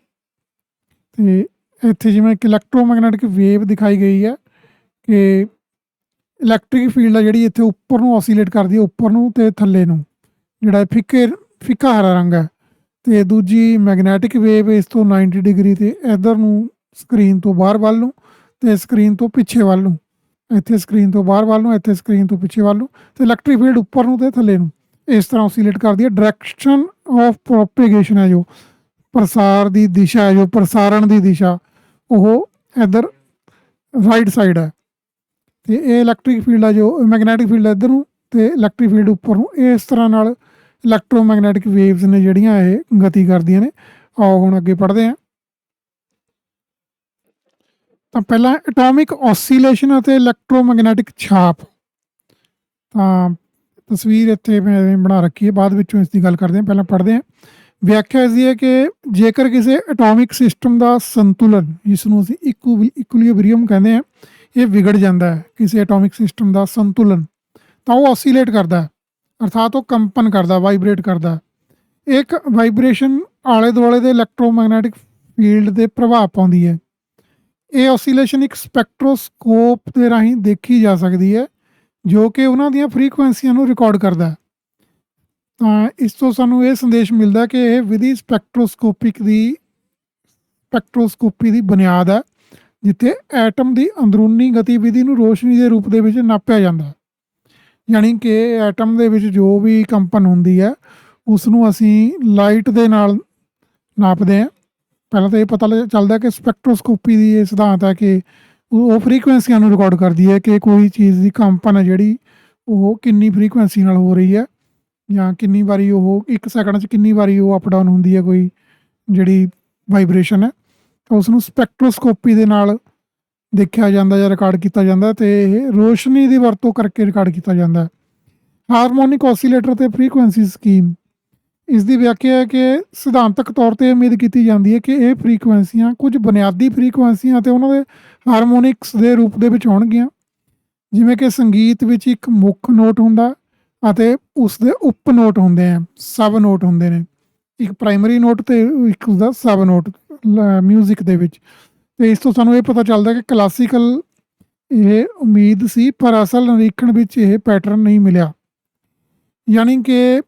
ਤੇ ਇੱਥੇ ਜਿਵੇਂ ਇੱਕ ਇਲੈਕਟ੍ਰੋਮੈਗਨੈਟਿਕ ਵੇਵ ਦਿਖਾਈ ਗਈ ਹੈ ਕਿ ਇਲੈਕਟ੍ਰਿਕ ਫੀਲਡ ਆ ਜਿਹੜੀ ਇੱਥੇ ਉੱਪਰ ਨੂੰ ਓਸੀਲੇਟ ਕਰਦੀ ਹੈ, ਉੱਪਰ ਨੂੰ ਤੇ ਥੱਲੇ ਨੂੰ, ਜਿਹੜਾ ਫਿੱਕੇ, ਫਿੱਕਾ ਹਰਾ ਰੰਗ ਹੈ। ਤੇ ਦੂਜੀ ਮੈਗਨੈਟਿਕ ਵੇਵ ਇਸ ਤੋਂ 90 ਡਿਗਰੀ ਤੇ ਇਧਰ ਨੂੰ ਸਕਰੀਨ ਤੋਂ ਬਾਹਰ ਵੱਲ ਨੂੰ ਤੇ ਸਕਰੀਨ ਤੋਂ ਪਿੱਛੇ ਵੱਲ ਨੂੰ। ਇੱਥੇ ਸਕਰੀਨ ਤੋਂ ਬਾਹਰ ਵੱਲ ਨੂੰ, ਇੱਥੇ ਸਕਰੀਨ ਤੋਂ ਪਿੱਛੇ ਵੱਲ ਨੂੰ ਤੇ ਇਲੈਕਟ੍ਰਿਕ ਫੀਲਡ ਉੱਪਰ ਨੂੰ ਤੇ ਥੱਲੇ ਨੂੰ। ਇਸ ਤਰ੍ਹਾਂ ਓਸੀਲੇਟ ਕਰਦੀ ਹੈ। ਡਾਇਰੈਕਸ਼ਨ ਆਫ ਪ੍ਰੋਪੇਗੇਸ਼ਨ ਹੈ ਜੋ। ਪ੍ਰਸਾਰ ਦੀ ਦਿਸ਼ਾ ਹੈ ਜੋ, ਪ੍ਰਸਾਰਣ ਦੀ ਦਿਸ਼ਾ। ਉਹ ਇਧਰ ਰਾਈਟ ਸਾਈਡ ਹੈ। ਤੇ ਇਹ ਇਲੈਕਟ੍ਰਿਕ ਫੀਲਡ ਹੈ ਜੋ ਮੈਗਨੈਟਿਕ ਫੀਲਡ ਇਧਰ ਨੂੰ ਤੇ ਇਲੈਕਟ੍ਰਿਕ ਫੀਲਡ ਉੱਪਰ ਨੂੰ। ਇਸ ਤਰ੍ਹਾਂ ਨਾਲ ਇਲੈਕਟ੍ਰੋਮੈਗਨੈਟਿਕ ਵੇਵਸ ਨੇ ਜਿਹੜੀਆਂ ਇਹ ਗਤੀ ਕਰਦੀਆਂ ਨੇ। ਆਓ ਹੁਣ ਅੱਗੇ ਪੜ੍ਹਦੇ ਹਾਂ। ਤਾਂ ਪਹਿਲਾਂ ਐਟੋਮਿਕ ਓਸੀਲੇਸ਼ਨ ਅਤੇ ਇਲੈਕਟ੍ਰੋਮੈਗਨੈਟਿਕ ਛਾਪ। ਤਾਂ ਤਸਵੀਰ ਇੱਥੇ ਮੈਂ ਬਣਾ ਰੱਖੀ ਹੈ, ਬਾਅਦ ਵਿੱਚੋਂ ਇਸ ਦੀ ਗੱਲ ਕਰਦੇ ਹਾਂ, ਪਹਿਲਾਂ ਪੜ੍ਹਦੇ ਹਾਂ। ਵਿਆਖਿਆ ਇਸ ਦੀ ਹੈ ਕਿ ਜੇਕਰ ਕਿਸੇ ਐਟੋਮਿਕ ਸਿਸਟਮ ਦਾ ਸੰਤੁਲਨ ਜਿਸ ਨੂੰ ਅਸੀਂ ਇਕੁਇਲੀਬ੍ਰੀਅਮ ਕਹਿੰਦੇ ਹਾਂ, ਇਹ ਵਿਗੜ ਜਾਂਦਾ ਹੈ, ਕਿਸੇ ਐਟੋਮਿਕ ਸਿਸਟਮ ਦਾ ਸੰਤੁਲਨ, ਤਾਂ ਉਹ ਓਸੀਲੇਟ ਕਰਦਾ ਹੈ, ਅਰਥਾਤ ਉਹ ਕੰਪਨ ਕਰਦਾ ਵਾਈਬ੍ਰੇਟ ਕਰਦਾ ਹੈ। ਇੱਕ ਵਾਈਬ੍ਰੇਸ਼ਨ ਆਲੇ ਦੁਆਲੇ ਦੇ ਇਲੈਕਟ੍ਰੋਮੈਗਨੈਟਿਕ ਫੀਲਡ ਦੇ ਪ੍ਰਭਾਵ ਪਾਉਂਦੀ ਹੈ। ਇਹ ਓਸੀਲੇਸ਼ਨ ਇੱਕ ਸਪੈਕਟ੍ਰੋਸਕੋਪ ਦੇ ਰਾਹੀਂ ਦੇਖੀ ਜਾ ਸਕਦੀ ਹੈ, ਜੋ ਕਿ ਉਹਨਾਂ ਦੀਆਂ ਫ੍ਰੀਕੁਐਂਸੀਆਂ ਨੂੰ ਰਿਕਾਰਡ ਕਰਦਾ ਹੈ। ਤਾਂ ਇਸ ਤੋਂ ਸਾਨੂੰ ਇਹ ਸੰਦੇਸ਼ ਮਿਲਦਾ ਕਿ ਇਹ ਵਿਧੀ ਸਪੈਕਟ੍ਰੋਸਕੋਪਿਕ ਦੀ ਸਪੈਕਟ੍ਰੋਸਕੋਪੀ ਦੀ ਬੁਨਿਆਦ ਹੈ, ਜਿੱਥੇ ਐਟਮ ਦੀ ਅੰਦਰੂਨੀ ਗਤੀਵਿਧੀ ਨੂੰ ਰੋਸ਼ਨੀ ਦੇ ਰੂਪ ਦੇ ਵਿੱਚ ਨਾਪਿਆ ਜਾਂਦਾ ਹੈ। ਯਾਨੀ ਕਿ ਐਟਮ ਦੇ ਵਿੱਚ ਜੋ ਵੀ ਕੰਪਨ ਹੁੰਦੀ ਹੈ ਉਸ ਨੂੰ ਅਸੀਂ ਲਾਈਟ ਦੇ ਨਾਲ ਨਾਪਦੇ ਹਾਂ। ਪਹਿਲਾਂ ਤਾਂ ਇਹ ਪਤਾ ਲੱਗ- ਚੱਲਦਾ ਕਿ ਸਪੈਕਟ੍ਰੋਸਕੋਪੀ ਦੀ ਇਹ ਸਿਧਾਂਤ ਹੈ ਕਿ ਉਹ ਫ੍ਰੀਕੁਐਂਸੀਆਂ ਨੂੰ ਰਿਕਾਰਡ ਕਰਦੀ ਹੈ ਕਿ ਕੋਈ ਚੀਜ਼ ਦੀ ਕੰਪਨ ਹੈ ਜਿਹੜੀ ਉਹ ਕਿੰਨੀ ਫ੍ਰੀਕੁਐਂਸੀ ਨਾਲ ਹੋ ਰਹੀ ਹੈ ਜਾਂ ਕਿੰਨੀ ਵਾਰੀ ਉਹ ਇੱਕ ਸੈਕਿੰਡ 'ਚ ਕਿੰਨੀ ਵਾਰੀ ਉਹ ਅਪ ਡਾਊਨ ਹੁੰਦੀ ਹੈ ਕੋਈ ਜਿਹੜੀ ਵਾਈਬ੍ਰੇਸ਼ਨ ਹੈ। ਤਾਂ ਉਸ ਨੂੰ ਸਪੈਕਟ੍ਰੋਸਕੋਪੀ ਦੇ ਨਾਲ ਦੇਖਿਆ ਜਾਂਦਾ ਜਾਂ ਰਿਕਾਰਡ ਕੀਤਾ ਜਾਂਦਾ ਤੇ ਇਹ ਰੋਸ਼ਨੀ ਦੀ ਵਰਤੋਂ ਕਰਕੇ ਰਿਕਾਰਡ ਕੀਤਾ ਜਾਂਦਾ ਹੈ। ਹਾਰਮੋਨਿਕ ਓਸੀਲੇਟਰ ਤੇ ਫ੍ਰੀਕੁਐਂਸੀ ਸਕੀਮ ਇਸ ਦੀ ਵਿਆਖਿਆ ਹੈ ਕਿ ਸਿਧਾਂਤਕ ਤੌਰ ਤੇ ਉਮੀਦ ਕੀਤੀ ਜਾਂਦੀ ਹੈ ਕਿ ਇਹ ਫ੍ਰੀਕੁਐਂਸੀਆਂ ਕੁਝ ਬੁਨਿਆਦੀ ਫ੍ਰੀਕੁਐਂਸੀਆਂ ਅਤੇ ਉਹਨਾਂ ਦੇ ਹਾਰਮੋਨਿਕਸ ਦੇ ਰੂਪ ਦੇ ਵਿੱਚ ਹੋਣਗੀਆਂ ਜਿਵੇਂ ਕਿ ਸੰਗੀਤ ਵਿੱਚ ਇੱਕ ਮੁੱਖ ਨੋਟ ਹੁੰਦਾ ਅਤੇ ਉਸ ਦੇ ਉਪ ਨੋਟ ਹੁੰਦੇ ਆ, ਸਬ ਨੋਟ ਹੁੰਦੇ ਨੇ। ਇੱਕ ਪ੍ਰਾਇਮਰੀ ਨੋਟ ਤੇ ਇੱਕ ਉਸਦਾ ਸਬ ਨੋਟ 뮤직 ਦੇ ਵਿੱਚ। ਤੇ ਇਸ ਤੋਂ ਸਾਨੂੰ ਇਹ ਪਤਾ ਚੱਲਦਾ ਕਿ ਕਲਾਸੀਕਲ ਇਹ ਉਮੀਦ ਸੀ, ਪਰ ਅਸਲ ਨਿਰੀਖਣ ਵਿੱਚ ਇਹ ਪੈਟਰਨ ਨਹੀਂ ਮਿਲਿਆ। ਯਾਨੀ ਕਿ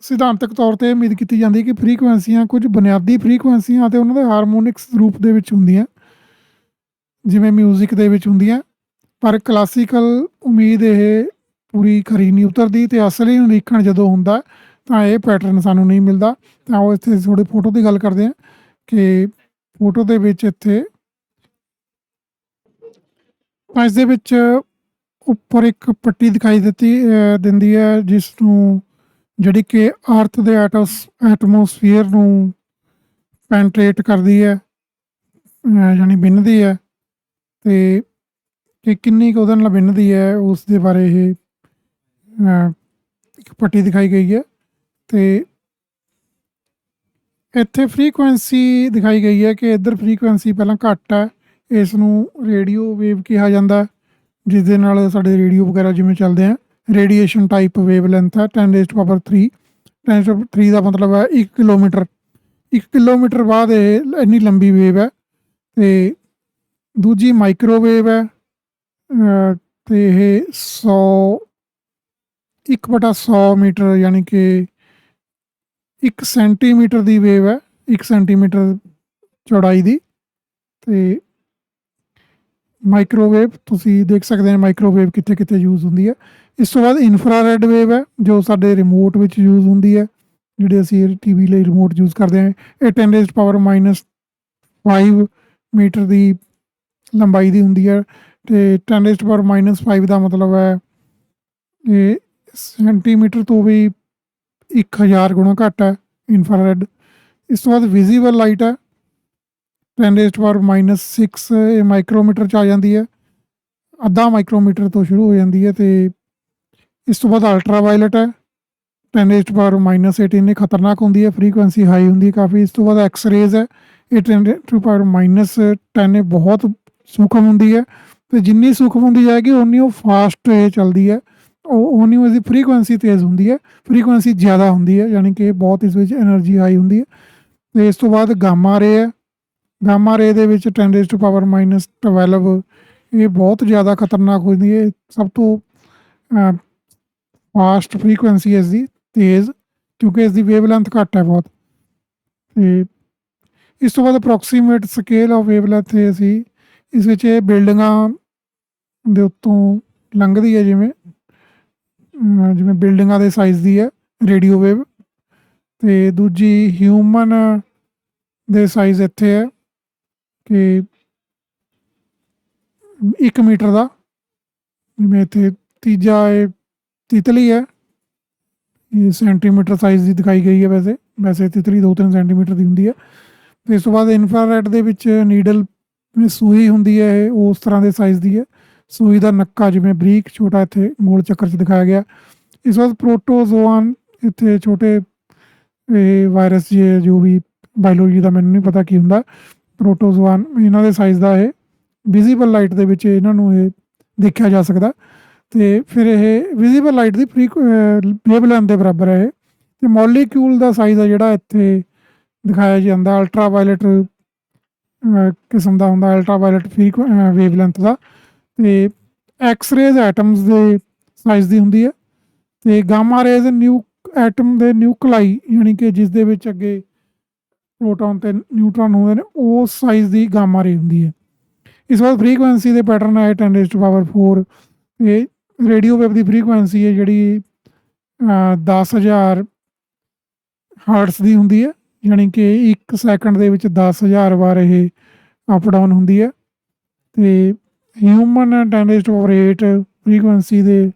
ਸਿਧਾਂਤਕ ਤੌਰ ਤੇ ਉਮੀਦ ਕੀਤੀ ਜਾਂਦੀ ਹੈ ਕਿ ਫ੍ਰੀਕੁਐਂਸੀਆਂ ਕੁਝ ਬੁਨਿਆਦੀ ਫ੍ਰੀਕੁਐਂਸੀਆਂ ਅਤੇ ਉਹਨਾਂ ਦੇ ਹਾਰਮੋਨਿਕਸ ਰੂਪ ਦੇ ਵਿੱਚ ਹੁੰਦੀਆਂ। ਜਿਵੇਂ 뮤직 ਦੇ ਵਿੱਚ ਹੁੰਦੀਆਂ। ਪਰ ਕਲਾਸੀਕਲ ਉਮੀਦ ਇਹ ਪੂਰੀ ਖਰੀ ਨਹੀਂ ਉਤਰਦੀ ਤੇ ਅਸਲੀ ਨਿਰੀਖਣ ਜਦੋਂ ਹੁੰਦਾ ਤਾਂ ਇਹ ਪੈਟਰਨ ਸਾਨੂੰ ਨਹੀਂ ਮਿਲਦਾ। ਤਾਂ ਉਹ ਇੱਥੇ ਥੋੜੀ ਫੋਟੋ ਦੀ ਗੱਲ ਕਰਦੇ ਹਾਂ ਕਿ ਫੋਟੋ ਦੇ ਵਿੱਚ ਇੱਥੇ ਤਾਂ ਇਸ ਦੇ ਵਿੱਚ ਉੱਪਰ ਇੱਕ ਪੱਟੀ ਦਿਖਾਈ ਦਿੱਤੀ ਦਿੰਦੀ ਹੈ ਜਿਸ ਨੂੰ ਜਿਹੜੀ ਕਿ ਅਰਥ ਦੇ ਐਟਸ ਐਟਮੋਸਫੀਅਰ ਨੂੰ ਪੈਂਟਰੇਟ ਕਰਦੀ ਹੈ ਯਾਨੀ ਬਿੰਨਦੀ ਹੈ ਤੇ ਕਿ ਕਿੰਨੀ ਕੁ ਉਹਦੇ ਨਾਲ ਬਿੰਨਦੀ ਹੈ, ਉਸ ਦੇ ਬਾਰੇ ਇਹ ਇੱਕ ਪੱਟੀ ਦਿਖਾਈ ਗਈ ਹੈ ਤੇ ਇੱਥੇ ਫ੍ਰੀਕੁਐਂਸੀ ਦਿਖਾਈ ਗਈ ਹੈ ਕਿ ਇੱਧਰ ਫ੍ਰੀਕੁਐਂਸੀ ਪਹਿਲਾਂ ਘੱਟ ਹੈ, ਇਸ ਨੂੰ ਰੇਡੀਓ ਵੇਵ ਕਿਹਾ ਜਾਂਦਾ ਜਿਸ ਦੇ ਨਾਲ ਸਾਡੇ ਰੇਡੀਓ ਵਗੈਰਾ ਜਿਵੇਂ ਚੱਲਦੇ ਆ। ਰੇਡੀਏਸ਼ਨ ਟਾਈਪ ਵੇਵ ਲੈਂਥ ਹੈ 10 ਰੇਜ਼ਡ ਪਾਵਰ 3 10 3 ਦਾ ਮਤਲਬ ਹੈ 1 ਕਿਲੋਮੀਟਰ 1 ਕਿਲੋਮੀਟਰ ਬਾਅਦ ਇਹ ਇੰਨੀ ਲੰਬੀ ਵੇਵ ਹੈ ਤੇ ਦੂਜੀ ਮਾਈਕ੍ਰੋਵੇਵ ਹੈ ਅ, ਤੇ ਇਹ 100 1/100 ਮੀਟਰ ਯਾਨੀ ਕਿ 1 ਸੈਂਟੀਮੀਟਰ ਦੀ ਵੇਵ ਹੈ 1 ਸੈਂਟੀਮੀਟਰ ਚੌੜਾਈ ਦੀ ਤੇ ਮਾਈਕ੍ਰੋਵੇਵ ਤੁਸੀਂ ਦੇਖ ਸਕਦੇ ਹੋ ਮਾਈਕ੍ਰੋਵੇਵ ਕਿੱਥੇ-ਕਿੱਥੇ ਯੂਜ਼ ਹੁੰਦੀ ਹੈ। ਇਸ ਤੋਂ ਬਾਅਦ ਇਨਫਰਾਰੈੱਡ ਵੇਵ ਹੈ, ਜੋ ਸਾਡੇ ਰਿਮੋਟ ਵਿੱਚ ਯੂਜ਼ ਹੁੰਦੀ ਹੈ, ਜਿਹੜੇ ਅਸੀਂ ਟੀਵੀ ਲਈ ਰਿਮੋਟ ਯੂਜ਼ ਕਰਦੇ ਹਾਂ। ਇਹ 10 ਰੇਜ਼ਡ ਪਾਵਰ ਮਾਈਨਸ 5 ਮੀਟਰ ਦੀ ਲੰਬਾਈ ਦੀ ਹੁੰਦੀ ਹੈ। ਤੇ 10 ਰੇਜ਼ਡ ਪਾਵਰ ਮਾਈਨਸ 5 ਦਾ ਮਤਲਬ ਹੈ, ਇਹ ਸੈਂਟੀਮੀਟਰ ਤੋਂ ਵੀ 1000 ਗੁਣਾ ਘੱਟ ਹੈ ਇਨਫਰਾਰੈੱਡ ਇਸ ਤੋਂ ਬਾਅਦ ਵਿਜ਼ੀਬਲ ਲਾਈਟ ਹੈ ten raise to minus six ਇਹ ਮਾਈਕਰੋਮੀਟਰ ਚ ਆ ਜਾਂਦੀ ਹੈ। ਅੱਧਾ ਮਾਈਕਰੋਮੀਟਰ ਤੋਂ ਸ਼ੁਰੂ ਹੋ ਜਾਂਦੀ ਹੈ ਅਤੇ ਇਸ ਤੋਂ ਬਾਅਦ ਅਲਟਰਾਵਾਇਲਟ ਹੈ। Ten raise to power eight ਇੰਨੀ ਖਤਰਨਾਕ ਹੁੰਦੀ ਹੈ ਫਰੀਕੁਐਂਸੀ ਹਾਈ ਹੁੰਦੀ ਹੈ ਕਾਫੀ। ਇਸ ਤੋਂ ਬਾਅਦ ਐਕਸ ਰੇਜ਼ ਹੈ, ਇਹ ਟੈਨ ਰੇਜ਼ ਟੂ ਪਾਵਰ -10 ਨੇ ਬਹੁਤ ਸੂਖਮ ਹੁੰਦੀ ਹੈ। ਅਤੇ ਜਿੰਨੀ ਸੂਖਮ ਹੁੰਦੀ ਜਾਏਗੀ ਉਨੀ ਉਹ ਫਾਸਟ ਇਹ ਚੱਲਦੀ ਹੈ। ਉਹ ਉਨੀ ਉਹਦੀ ਫਰੀਕੁਐਂਸੀ ਤੇਜ਼ ਹੁੰਦੀ ਹੈ ਫਰੀਕੁਐਂਸੀ ਜ਼ਿਆਦਾ ਹੁੰਦੀ ਹੈ, ਯਾਨੀ ਕਿ ਬਹੁਤ ਇਸ ਵਿੱਚ ਐਨਰਜੀ ਹਾਈ ਹੁੰਦੀ ਹੈ। ਅਤੇ ਇਸ ਤੋਂ ਬਾਅਦ ਗਾਮਾ ਰੇ ਹੈ ਗਾਮਾ ਰੇ ਦੇ ਵਿੱਚ 10 ਟੂ ਪਾਵਰ ਮਾਈਨਸ 12 ਇਹ ਬਹੁਤ ਜ਼ਿਆਦਾ ਖਤਰਨਾਕ ਹੁੰਦੀ ਹੈ, ਸਭ ਤੋਂ ਫਾਸਟ ਫ੍ਰੀਕੁਐਂਸੀ ਇਸ ਦੀ ਤੇਜ਼, ਕਿਉਂਕਿ ਇਸ ਦੀ ਵੇਵਲੈਂਥ ਘੱਟ ਹੈ ਬਹੁਤ। ਤੇ ਇਸ ਤੋਂ ਬਾਅਦ ਅਪਰੋਕਸੀਮੇਟ ਸਕੇਲ ਆਫ ਵੇਵਲੈਂਥ ਤੇ ਅਸੀਂ, ਇਸ ਵਿੱਚ ਇਹ ਬਿਲਡਿੰਗਾਂ ਦੇ ਉੱਤੋਂ ਲੰਘਦੀ ਹੈ ਜਿਵੇਂ ਜਿਵੇਂ ਬਿਲਡਿੰਗਾਂ ਦੇ ਸਾਈਜ਼ ਦੀ ਹੈ ਰੇਡੀਓ ਵੇਵ ਤੇ ਦੂਜੀ ਹਿਊਮਨ ਦੇ ਸਾਈਜ਼ ਇੱਥੇ ਹੈ। ਕਿ 1 ਮੀਟਰ ਦਾ ਜਿਵੇਂ ਇੱਥੇ ਤੀਜਾ ਇਹ ਤਿਤਲੀ ਹੈ। ਇਹ ਸੈਂਟੀਮੀਟਰ ਸਾਈਜ਼ ਦੀ ਦਿਖਾਈ ਗਈ ਹੈ ਵੈਸੇ। ਵੈਸੇ ਤਿਤਲੀ 2-3 ਸੈਂਟੀਮੀਟਰ ਦੀ ਹੁੰਦੀ ਹੈ। ਤੇ ਇਸ ਤੋਂ ਬਾਅਦ ਇਨਫਰਾਰੈਡ ਦੇ ਵਿੱਚ ਨੀਡਲ ਜਿਵੇਂ ਸੂਈ ਹੁੰਦੀ ਹੈ ਇਹ ਉਸ ਤਰ੍ਹਾਂ ਦੇ ਸਾਈਜ਼ ਦੀ ਹੈ। ਸੂਈ ਦਾ ਨੱਕਾ ਜਿਵੇਂ ਬਰੀਕ ਛੋਟਾ ਇੱਥੇ ਗੋਲ ਚੱਕਰ 'ਚ ਦਿਖਾਇਆ ਗਿਆ। ਇਸ ਤੋਂ ਬਾਅਦ ਪ੍ਰੋਟੋਜ਼ੋਆਨ ਇੱਥੇ ਛੋਟੇ ਇਹ ਵਾਇਰਸ ਜੇ ਜੋ ਵੀ ਬਾਇਓਲੋਜੀ ਦਾ ਮੈਨੂੰ ਨਹੀਂ ਪਤਾ ਕੀ ਹੁੰਦਾ। ਪ੍ਰੋਟੋਜ਼ੋਆਨ ਇਹਨਾਂ ਦੇ ਸਾਈਜ਼ ਦਾ ਇਹ ਵਿਜ਼ੀਬਲ ਲਾਈਟ ਦੇ ਵਿੱਚ ਇਹਨਾਂ ਨੂੰ ਇਹ ਦੇਖਿਆ ਜਾ ਸਕਦਾ। ਤੇ ਫਿਰ ਇਹ ਵਿਜ਼ੀਬਲ ਲਾਈਟ ਦੀ ਫ੍ਰੀ ਵੇਵਲੈਂਥ ਦੇ ਬਰਾਬਰ ਹੈ ਇਹ। ਤੇ ਮੋਲੀਕਿਊਲ ਦਾ ਸਾਈਜ਼ ਆ ਜਿਹੜਾ ਇੱਥੇ ਦਿਖਾਇਆ ਜਾਂਦਾ ਅਲਟਰਾਵਾਇਲਟ ਕਿਸਮ ਦਾ ਹੁੰਦਾ ਅਲਟਰਾਵਾਇਲਟ ਵੇਵਲੈਂਥ ਦਾ। ਤੇ ਐਕਸ-ਰੇਜ਼ ਐਟਮਸ ਦੇ ਸਾਈਜ਼ ਦੀ ਹੁੰਦੀ ਹੈ। ਤੇ ਗਾਮਾ ਰੇਜ਼ ਨਿਊ ਐਟਮ ਦੇ ਨਿਊਕਲਾਈ ਯਾਨੀ ਕਿ ਜਿਸ ਦੇ ਵਿੱਚ ਅੱਗੇ ਪ੍ਰੋਟੋਨ ਤੇ ਨਿਊਟਰੋਨ ਹੁੰਦੇ ਨੇ ਉਸ ਸਾਈਜ਼ ਦੀ ਗਾਮਾ ਰੇ ਹੁੰਦੀ ਹੈ। ਇਸ ਵਾਰ ਬਾਅਦ ਫ੍ਰੀਕੁਐਂਸੀ ਦੇ ਪੈਟਰਨ ਹੈ 10 ਟੂ ਪਾਵਰ 4 ਇਹ ਰੇਡੀਓ ਵੇਵ ਦੀ ਫ੍ਰੀਕੁਐਂਸੀ ਹੈ ਜਿਹੜੀ ਅ, 10000 ਹਰਟਸ ਦੀ ਹੁੰਦੀ ਹੈ ਯਾਨੀ ਕਿ 1 ਸੈਕਿੰਡ ਦੇ ਵਿੱਚ 10000 ਵਾਰ ਇਹ ਅਪ ਡਾਊਨ ਹੁੰਦੀ ਹੈ। ਤੇ human 10 raise to power 8 frequency ਦੇ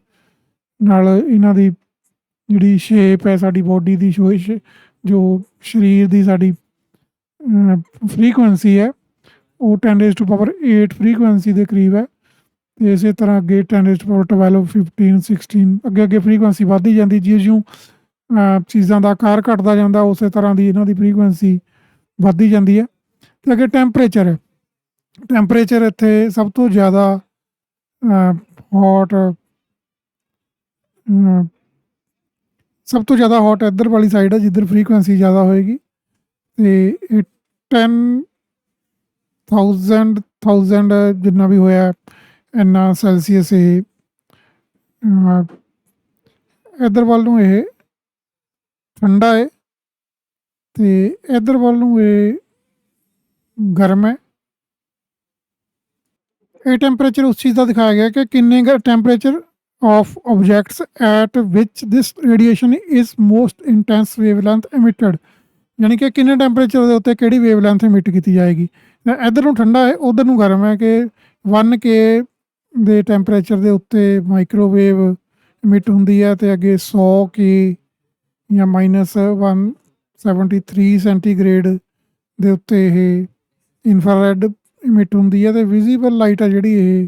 ਨਾਲ ਇਹਨਾਂ ਦੀ ਜਿਹੜੀ ਸ਼ੇਪ ਹੈ ਸਾਡੀ ਬੋਡੀ ਦੀ ਸ਼ੋ- ਸ਼- ਜੋ ਸਰੀਰ ਦੀ ਸਾਡੀ ਫ੍ਰੀਕੁਐਂਸੀ ਹੈ। ਉਹ 10 ਰੇਜ਼ ਟੂ ਪਾਵਰ 8 ਫ੍ਰੀਕੁਐਂਸੀ ਦੇ ਕਰੀਬ ਹੈ। ਤੇ ਇਸੇ ਤਰ੍ਹਾਂ ਅੱਗੇ 10 ਰੇਜ਼ ਟੂ ਪਾਵਰ 12 15 16 ਅੱਗੇ ਅੱਗੇ ਫ੍ਰੀਕੁਐਂਸੀ ਵੱਧਦੀ ਜਾਂਦੀ ਜਿਉਂ ਜਿਉਂ ਚੀਜ਼ਾਂ ਦਾ ਆਕਾਰ ਘਟਦਾ ਜਾਂਦਾ, ਉਸੇ ਤਰ੍ਹਾਂ ਦੀ ਇਹਨਾਂ ਦੀ ਫ੍ਰੀਕੁਐਂਸੀ ਵੱਧਦੀ ਜਾਂਦੀ ਹੈ। ਤੇ ਅੱਗੇ ਟੈਂਪਰੇਚਰ ਹੈ। ਟੈਂਪਰੇਚਰ ਇੱਥੇ ਸਭ ਤੋਂ ਜ਼ਿਆਦਾ ਹੌਟ ਸਭ ਤੋਂ ਜ਼ਿਆਦਾ ਹੌਟ ਇੱਧਰ ਵਾਲੀ ਸਾਈਡ ਹੈ, ਜਿੱਧਰ ਫ੍ਰੀਕੁਐਂਸੀ ਜ਼ਿਆਦਾ ਹੋਏਗੀ। ਤੇ ਇਹ 10000 1000 ਜਿੰਨਾ ਵੀ ਹੋਇਆ ਇੰਨਾ ਸੈਲਸੀਅਸ ਇਹ ਅ, ਇੱਧਰ ਵੱਲ ਨੂੰ ਇਹ ਠੰਡਾ ਹੈ ਤੇ ਇੱਧਰ ਵੱਲ ਨੂੰ ਇਹ ਗਰਮ ਹੈ। ਇਹ ਟੈਂਪਰੇਚਰ ਉਸ ਚੀਜ਼ ਦਾ ਦਿਖਾਇਆ ਗਿਆ ਕਿ ਕਿੰਨੇ temperature of objects at which this radiation is most intense wavelength emitted ਯਾਨੀ ਕਿ ਕਿੰਨੇ ਟੈਂਪਰੇਚਰ ਦੇ ਉੱਤੇ ਕਿਹੜੀ ਵੇਵਲੈਂਥ ਐਮਿਟ ਕੀਤੀ ਜਾਏਗੀ? ਤਾਂ ਇੱਧਰ ਨੂੰ ਠੰਡਾ ਹੈ ਉਧਰ ਨੂੰ ਗਰਮ ਹੈ ਕਿ 1 ਕੇ ਦੇ ਟੈਂਪਰੇਚਰ ਦੇ ਉੱਤੇ ਮਾਈਕ੍ਰੋਵੇਵ ਐਮਿਟ ਹੁੰਦੀ ਹੈ ਤੇ ਅੱਗੇ 100 ਕੇ ਜਾਂ ਮਾਈਨਸ 173 ਸੈਂਟੀਗ੍ਰੇਡ ਦੇ ਉੱਤੇ ਇਹ ਇਨਫਰਾਰੈਡ ਐਮਿਟ ਹੁੰਦੀ ਹੈ ਤੇ ਵਿਜ਼ੀਬਲ ਲਾਈਟ ਆ ਜਿਹੜੀ ਇਹ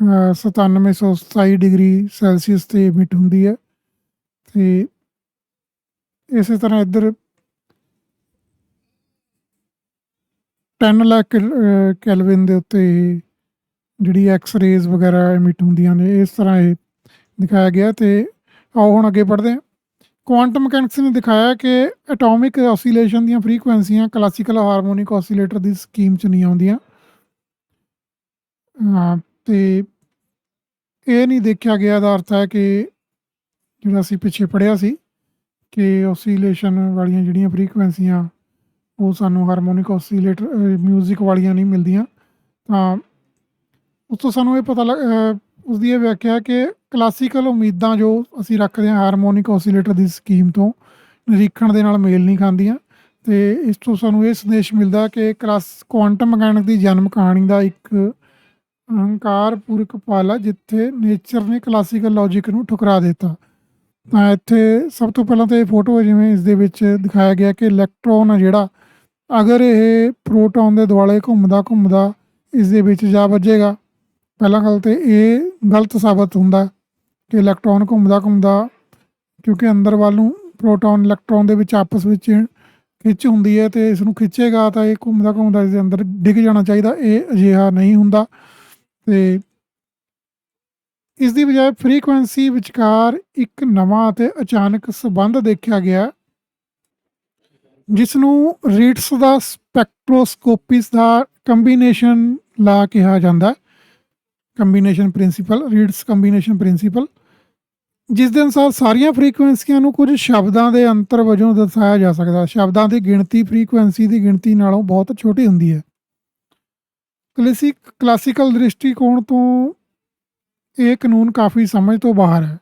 ਅ, 9727 ਡਿਗਰੀ ਸੈਲਸੀਅਸ ਤੇ ਐਮਿਟ ਹੁੰਦੀ ਹੈ ਤੇ ਇਸੇ ਤਰ੍ਹਾਂ ਇੱਧਰ 10 ਲੱਖ ਕੈਲਵਿਨ ਦੇ ਉੱਤੇ ਜਿਹੜੀ ਐਕਸ-ਰੇਜ਼ ਵਗੈਰਾ ਐਮਿਟ ਹੁੰਦੀਆਂ ਨੇ ਇਸ ਤਰ੍ਹਾਂ ਇਹ ਦਿਖਾਇਆ ਗਿਆ ਤੇ ਆਓ ਹੁਣ ਅੱਗੇ ਪੜ੍ਹਦੇ ਹਾਂ। ਕੁਆਂਟਮ ਮਕੈਨਿਕਸ ਨੇ ਦਿਖਾਇਆ ਕਿ ਐਟੋਮਿਕ ਆਸੀਲੇਸ਼ਨ ਦੀਆਂ ਫ੍ਰੀਕੁਐਂਸੀਆਂ ਕਲਾਸੀਕਲ ਹਾਰਮੋਨਿਕ ਆਸੀਲੇਟਰ ਦੀ ਸਕੀਮ 'ਚ ਨਹੀਂ ਆਉਂਦੀਆਂ। ਅ, ਤੇ ਇਹ ਨਹੀਂ ਦੇਖਿਆ ਗਿਆ ਦਾ ਅਰਥ ਹੈ ਕਿ ਜਿਹੜਾ ਅਸੀਂ ਪਿੱਛੇ ਪੜ੍ਹਿਆ ਸੀ ਕਿ ਆਸੀਲੇਸ਼ਨ ਵਾਲੀਆਂ ਜਿਹੜੀਆਂ ਫ੍ਰੀਕੁਐਂਸੀਆਂ ਉਹ ਸਾਨੂੰ ਹਾਰਮੋਨਿਕ ਆਸੀਲੇਟਰ ਮਿਊਜ਼ਿਕ ਵਾਲੀਆਂ ਨਹੀਂ ਮਿਲਦੀਆਂ। ਤਾਂ ਉਸ ਤੋਂ ਸਾਨੂੰ ਇਹ ਪਤਾ ਲੱਗ ਅ, ਉਸ ਦੀ ਇਹ ਵਿਆਖਿਆ ਕਿ ਕਲਾਸੀਕਲ ਉਮੀਦਾਂ ਜੋ ਅਸੀਂ ਰੱਖਦੇ ਹਾਂ ਹਾਰਮੋਨਿਕ ਆਸੀਲੇਟਰ ਦੀ ਸਕੀਮ ਤੋਂ ਨਿਰੀਖਣ ਦੇ ਨਾਲ ਮੇਲ ਨਹੀਂ ਖਾਂਦੀਆਂ। ਤੇ ਇਸ ਤੋਂ ਸਾਨੂੰ ਇਹ ਸੰਦੇਸ਼ ਮਿਲਦਾ ਕਿ ਕਲਾਸ ਕੁਆਂਟਮ ਮਕੈਨਿਕ ਦੀ ਜਨਮ ਕਹਾਣੀ ਦਾ ਇੱਕ ਅਹੰਕਾਰਪੂਰਕ ਪਲ ਪਾਲਾ ਜਿੱਥੇ ਨੇਚਰ ਨੇ ਕਲਾਸੀਕਲ ਲੌਜੀਕ ਨੂੰ ਠੁਕਰਾ ਦਿੱਤਾ। ਤਾਂ ਇੱਥੇ ਸਭ ਤੋਂ ਪਹਿਲਾਂ ਤਾਂ ਇਹ ਫੋਟੋ ਜਿਵੇਂ ਇਸ ਦੇ ਵਿੱਚ ਦਿਖਾਇਆ ਗਿਆ ਕਿ ਇਲੈਕਟ੍ਰੋਨ ਆ ਜਿਹੜਾ, ਅਗਰ ਇਹ ਪ੍ਰੋਟੋਨ ਦੇ ਦੁਆਲੇ ਘੁੰਮਦਾ ਘੁੰਮਦਾ ਇਸ ਦੇ ਵਿੱਚ ਜਾ ਵੱਜੇਗਾ, ਪਹਿਲਾਂ ਗੱਲ ਤੇ ਇਹ ਗਲਤ ਸਾਬਤ ਹੁੰਦਾ ਕਿ ਇਲੈਕਟ੍ਰੋਨ ਘੁੰਮਦਾ ਘੁੰਮਦਾ, ਕਿਉਂਕਿ ਅੰਦਰ ਵੱਲ ਨੂੰ ਪ੍ਰੋਟੋਨ ਇਲੈਕਟ੍ਰੋਨ ਦੇ ਵਿੱਚ ਆਪਸ ਵਿੱਚ ਖਿੱਚ ਹੁੰਦੀ ਹੈ ਤੇ ਇਸ ਨੂੰ ਖਿੱਚੇਗਾ ਤਾਂ ਇਹ ਘੁੰਮਦਾ ਘੁੰਮਦਾ ਇਸ ਦੇ ਅੰਦਰ ਡਿੱਗ ਜਾਣਾ ਚਾਹੀਦਾ, ਇਹ ਅਜਿਹਾ ਨਹੀਂ ਹੁੰਦਾ ਤੇ ਇਸ ਦੀ ਬਜਾਏ ਫ੍ਰੀਕੁਐਂਸੀ ਵਿਚਕਾਰ ਇੱਕ ਨਵਾਂ ਅਤੇ ਅਚਾਨਕ ਸਬੰਧ ਦੇਖਿਆ ਗਿਆ ਜਿਸ ਨੂੰ ਰੀਟਸ ਦਾ ਸਪੈਕਟ੍ਰੋਸਕੋਪਿਸ ਦਾ ਕੰਬੀਨੇਸ਼ਨ ਲਾ ਕਿਹਾ ਜਾਂਦਾ combination principle Ritz combination principle ਜਿਸ ਦੇ ਅਨੁਸਾਰ ਸਾਰੀਆਂ ਫ੍ਰੀਕੁਐਂਸੀਆਂ ਨੂੰ ਕੁਝ ਸ਼ਬਦਾਂ ਦੇ ਅੰਤਰ ਵਜੋਂ ਦਰਸਾਇਆ ਜਾ ਸਕਦਾ ਸ਼ਬਦਾਂ ਦੀ ਗਿਣਤੀ ਫ੍ਰੀਕੁਐਂਸੀ ਦੀ ਗਿਣਤੀ ਨਾਲੋਂ ਬਹੁਤ ਛੋਟੀ ਹੁੰਦੀ ਹੈ। ਕਲਾਸਿਕ ਕਲਾਸੀਕਲ ਦ੍ਰਿਸ਼ਟੀਕੋਣ ਤੋਂ ਇਹ ਕਾਨੂੰਨ ਕਾਫੀ ਸਮਝ ਤੋਂ ਬਾਹਰ ਹੈ।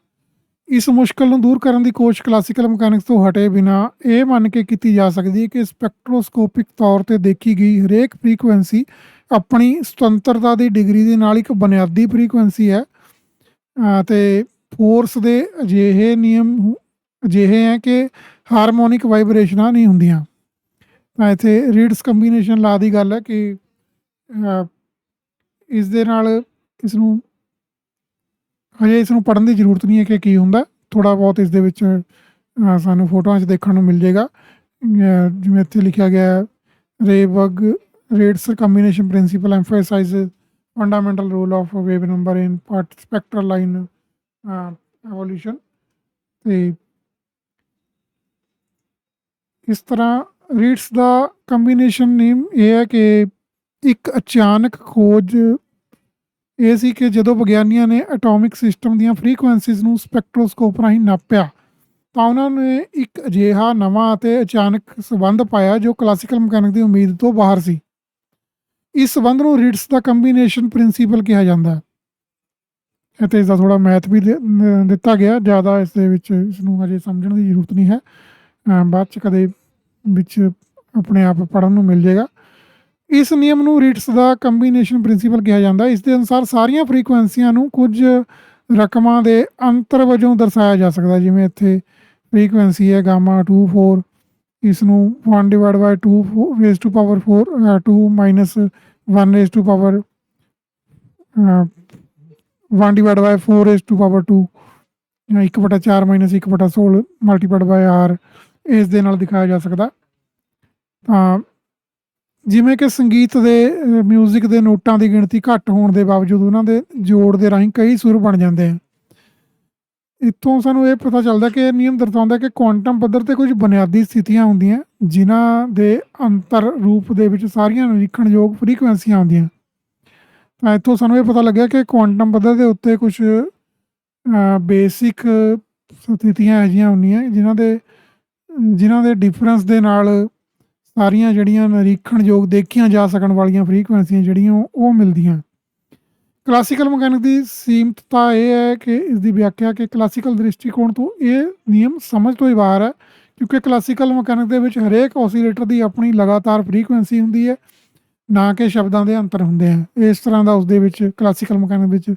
ਇਸ ਮੁਸ਼ਕਲ ਨੂੰ ਦੂਰ ਕਰਨ ਦੀ ਕੋਸ਼ਿਸ਼ ਕਲਾਸੀਕਲ ਮਕੈਨਿਕਸ ਤੋਂ ਹਟੇ ਬਿਨਾ ਇਹ ਮੰਨ ਕੇ ਕੀਤੀ ਜਾ ਸਕਦੀ ਹੈ ਕਿ ਸਪੈਕਟ੍ਰੋਸਕੋਪਿਕ ਤੌਰ ਤੇ ਦੇਖੀ ਗਈ ਹਰੇਕ ਫ੍ਰੀਕੁਐਂਸੀ ਆਪਣੀ ਸੁਤੰਤਰਤਾ ਦੀ ਡਿਗਰੀ ਦੇ ਨਾਲ ਇੱਕ ਬੁਨਿਆਦੀ ਫ੍ਰੀਕੁਐਂਸੀ ਹੈ। ਅ, ਤੇ ਫੋਰਸ ਦੇ ਅਜਿਹੇ ਨਿਯਮ ਅਜਿਹੇ ਹੈ ਕਿ ਹਾਰਮੋਨਿਕ ਵਾਈਬ੍ਰੇਸ਼ਨਾਂ ਨਹੀਂ ਹੁੰਦੀਆਂ। ਤਾਂ ਇੱਥੇ ਰੀਡਸ ਕੰਬੀਨੇਸ਼ਨ ਲਾ ਦੀ ਗੱਲ ਹੈ ਕਿ ਇਸ ਦੇ ਨਾਲ ਇਸ ਨੂੰ ਹਜੇ ਇਸ ਨੂੰ ਪੜਨ ਦੀ ਜ਼ਰੂਰਤ ਨਹੀਂ ਹੈ ਕਿ ਕੀ ਹੁੰਦਾ ਥੋੜਾ ਬਹੁਤ ਇਸ ਦੇ ਵਿੱਚ ਸਾਨੂੰ ਫੋਟੋਆਂ 'ਚ ਦੇਖਣ ਨੂੰ ਮਿਲ ਜਾਏਗਾ ਜਿਵੇਂ ਇੱਥੇ ਲਿਖਿਆ ਗਿਆ ਹੈ Rydberg Ritz combination principle emphasises fundamental rule of wave number in part spectral line evolution ਤੇ ਇਸ ਤਰ੍ਹਾਂ ਰੀਡਸ ਦਾ ਕੰਬੀਨੇਸ਼ਨ ਨੇਮ ਇਹ ਹੈ ਕਿ ਇੱਕ ਅਚਾਨਕ ਖੋਜ ਇਹ ਸੀ ਕਿ ਜਦੋਂ ਵਿਗਿਆਨੀਆਂ ਨੇ ਐਟੋਮਿਕ ਸਿਸਟਮ ਦੀਆਂ ਫ੍ਰੀਕੁਐਂਸੀਜ਼ ਨੂੰ ਸਪੈਕਟ੍ਰੋਸਕੋਪ ਰਾਹੀਂ ਨਾਪਿਆ, ਤਾਂ ਉਹਨਾਂ ਨੇ ਇੱਕ ਅਜਿਹਾ ਨਵਾਂ ਅਤੇ ਅਚਾਨਕ ਸੰਬੰਧ ਪਾਇਆ ਜੋ ਕਲਾਸੀਕਲ ਮਕੈਨਿਕ ਦੀ ਉਮੀਦ ਤੋਂ ਬਾਹਰ ਸੀ। ਇਸ ਸੰਬੰਧ ਨੂੰ ਰਿਟਸ ਦਾ ਕੰਬੀਨੇਸ਼ਨ ਪ੍ਰਿੰਸੀਪਲ ਕਿਹਾ ਜਾਂਦਾ ਹੈ। ਅਤੇ ਇਸ ਦਾ ਥੋੜਾ ਮੈਥ ਵੀ ਦੇ- ਦਿੱਤਾ ਗਿਆ, ਜ਼ਿਆਦਾ ਇਸ ਦੇ ਵਿੱਚ ਇਸ ਨੂੰ ਹਜੇ ਸਮਝਣ ਦੀ ਜ਼ਰੂਰਤ ਨਹੀਂ ਹੈ। ਬਾਅਦ ਚ ਕਦੇ ਵਿੱਚ ਆਪਣੇ ਆਪ ਪੜਨ ਨੂੰ ਮਿਲ ਜਾਏਗਾ। ਇਸ ਨਿਯਮ ਨੂੰ ਰੀਟਸ ਦਾ ਕੰਬੀਨੇਸ਼ਨ ਪ੍ਰਿੰਸੀਪਲ ਕਿਹਾ ਜਾਂਦਾ ਇਸ ਦੇ ਅਨੁਸਾਰ ਸਾਰੀਆਂ ਫ੍ਰੀਕੁਐਂਸੀਆਂ ਨੂੰ ਕੁਝ ਰਕਮਾਂ ਦੇ ਅੰਤਰ ਵਜੋਂ ਦਰਸਾਇਆ ਜਾ ਸਕਦਾ ਜਿਵੇਂ ਇੱਥੇ ਫ੍ਰੀਕੁਐਂਸੀ ਹੈ ਗਾਮਾ 24 ਇਸ ਨੂੰ 1 divide by 2 raise to power 4 2 minus 1 raise to power 1 divide by 4 raise to power 2 ਜਾਂ 1 ਬਟਾ 4 ਮਾਈਨਸ 1 ਬਟਾ 16 ਮਲਟੀਪਲਾਈਡ ਬਾਈ ਆਰ, ਇਸ ਦੇ ਨਾਲ ਦਿਖਾਇਆ ਜਾ ਸਕਦਾ। ਤਾਂ ਜਿਵੇਂ ਕਿ ਸੰਗੀਤ ਦੇ ਮਿਊਜ਼ਿਕ ਦੇ ਨੋਟਾਂ ਦੀ ਗਿਣਤੀ ਘੱਟ ਹੋਣ ਦੇ ਬਾਵਜੂਦ ਉਹਨਾਂ ਦੇ ਜੋੜ ਦੇ ਰਾਹੀਂ ਕਈ ਸੁਰ ਬਣ ਜਾਂਦੇ ਆ। ਇੱਥੋਂ ਸਾਨੂੰ ਇਹ ਪਤਾ ਚੱਲਦਾ ਕਿ ਇਹ ਨਿਯਮ ਦਰਸਾਉਂਦਾ ਕਿ ਕੁਆਂਟਮ ਪੱਧਰ ਤੇ ਕੁਝ ਬੁਨਿਆਦੀ ਸਥਿਤੀਆਂ ਹੁੰਦੀਆਂ, ਜਿਨ੍ਹਾਂ ਦੇ ਅੰਤਰ ਰੂਪ ਦੇ ਵਿੱਚ ਸਾਰੀਆਂ ਨਿਰੀਖਣਯੋਗ ਫ੍ਰੀਕੁਐਂਸੀਆਂ ਆਉਂਦੀਆਂ। ਤਾਂ ਇੱਥੋਂ ਸਾਨੂੰ ਇਹ ਪਤਾ ਲੱਗਿਆ ਕਿ ਕੁਆਂਟਮ ਪੱਧਰ ਦੇ ਉੱਤੇ ਕੁਝ ਬੇਸਿਕ ਸਥਿਤੀਆਂ ਅਜਿਹੀਆਂ ਹੁੰਦੀਆਂ, ਜਿਨ੍ਹਾਂ ਦੇ ਜਿਨ੍ਹਾਂ ਦੇ ਡਿਫਰੈਂਸ ਦੇ ਨਾਲ ਸਾਰੀਆਂ ਜਿਹੜੀਆਂ ਨਿਰੀਖਣਯੋਗ ਦੇਖੀਆਂ ਜਾ ਸਕਣ ਵਾਲੀਆਂ ਫ੍ਰੀਕੁਐਂਸੀਆਂ ਜਿਹੜੀਆਂ ਉਹ ਮਿਲਦੀਆਂ। ਕਲਾਸੀਕਲ ਮਕੈਨਿਕ ਦੀ ਸੀਮਤਤਾ ਇਹ ਹੈ ਕਿ ਇਸ ਦੀ ਵਿਆਖਿਆ ਕਿ ਕਲਾਸੀਕਲ ਦ੍ਰਿਸ਼ਟੀਕੋਣ ਤੋਂ ਇਹ ਨਿਯਮ ਸਮਝ ਤੋਂ ਹੀ ਬਾਹਰ ਹੈ, ਕਿਉਂਕਿ ਕਲਾਸੀਕਲ ਮਕੈਨਿਕ ਦੇ ਵਿੱਚ ਹਰੇਕ ਓਸੀਲੇਟਰ ਦੀ ਆਪਣੀ ਲਗਾਤਾਰ ਫ੍ਰੀਕੁਐਂਸੀ ਹੁੰਦੀ ਹੈ, ਨਾ ਕਿ ਸ਼ਬਦਾਂ ਦੇ ਅੰਤਰ ਹੁੰਦੇ ਆ। ਇਸ ਤਰ੍ਹਾਂ ਦਾ ਉਸ ਦੇ ਵਿੱਚ ਕਲਾਸੀਕਲ ਮਕੈਨਿਕ ਵਿੱਚ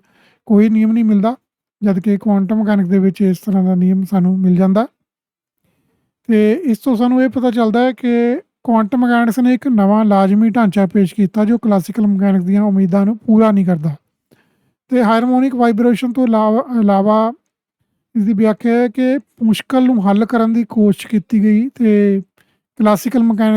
ਕੋਈ ਨਿਯਮ ਨਹੀਂ ਮਿਲਦਾ, ਜਦਕਿ ਕੁਆਂਟਮ ਮਕੈਨਿਕ ਦੇ ਵਿੱਚ ਇਸ ਤਰ੍ਹਾਂ ਦਾ ਨਿਯਮ ਸਾਨੂੰ ਮਿਲ ਜਾਂਦਾ। ਤੇ ਇਸ ਤੋਂ ਸਾਨੂੰ ਇਹ ਪਤਾ ਚੱਲਦਾ ਹੈ ਕਿ ਕੁਆਂਟਮ ਮਕੈਨਿਕਸ ਨੇ ਇੱਕ ਨਵਾਂ ਲਾਜ਼ਮੀ ਢਾਂਚਾ ਪੇਸ਼ ਕੀਤਾ ਜੋ ਕਲਾਸੀਕਲ ਮਕੈਨਿਕ ਦੀਆਂ ਉਮੀਦਾਂ ਨੂੰ ਪੂਰਾ ਨਹੀਂ ਕਰਦਾ। ਤੇ ਹਾਰਮੋਨਿਕ ਵਾਈਬ੍ਰੇਸ਼ਨ ਤੋਂ ਇਲਾਵਾ ਇਲਾਵਾ ਇਸ ਦੀ ਵਿਆਖਿਆ ਹੈ ਕਿ ਮੁਸ਼ਕਲ ਨੂੰ ਹੱਲ ਕਰਨ ਦੀ ਕੋਸ਼ਿਸ਼ ਕੀਤੀ ਗਈ ਤੇ ਕਲਾਸੀਕਲ ਮਕੈਨਿਕ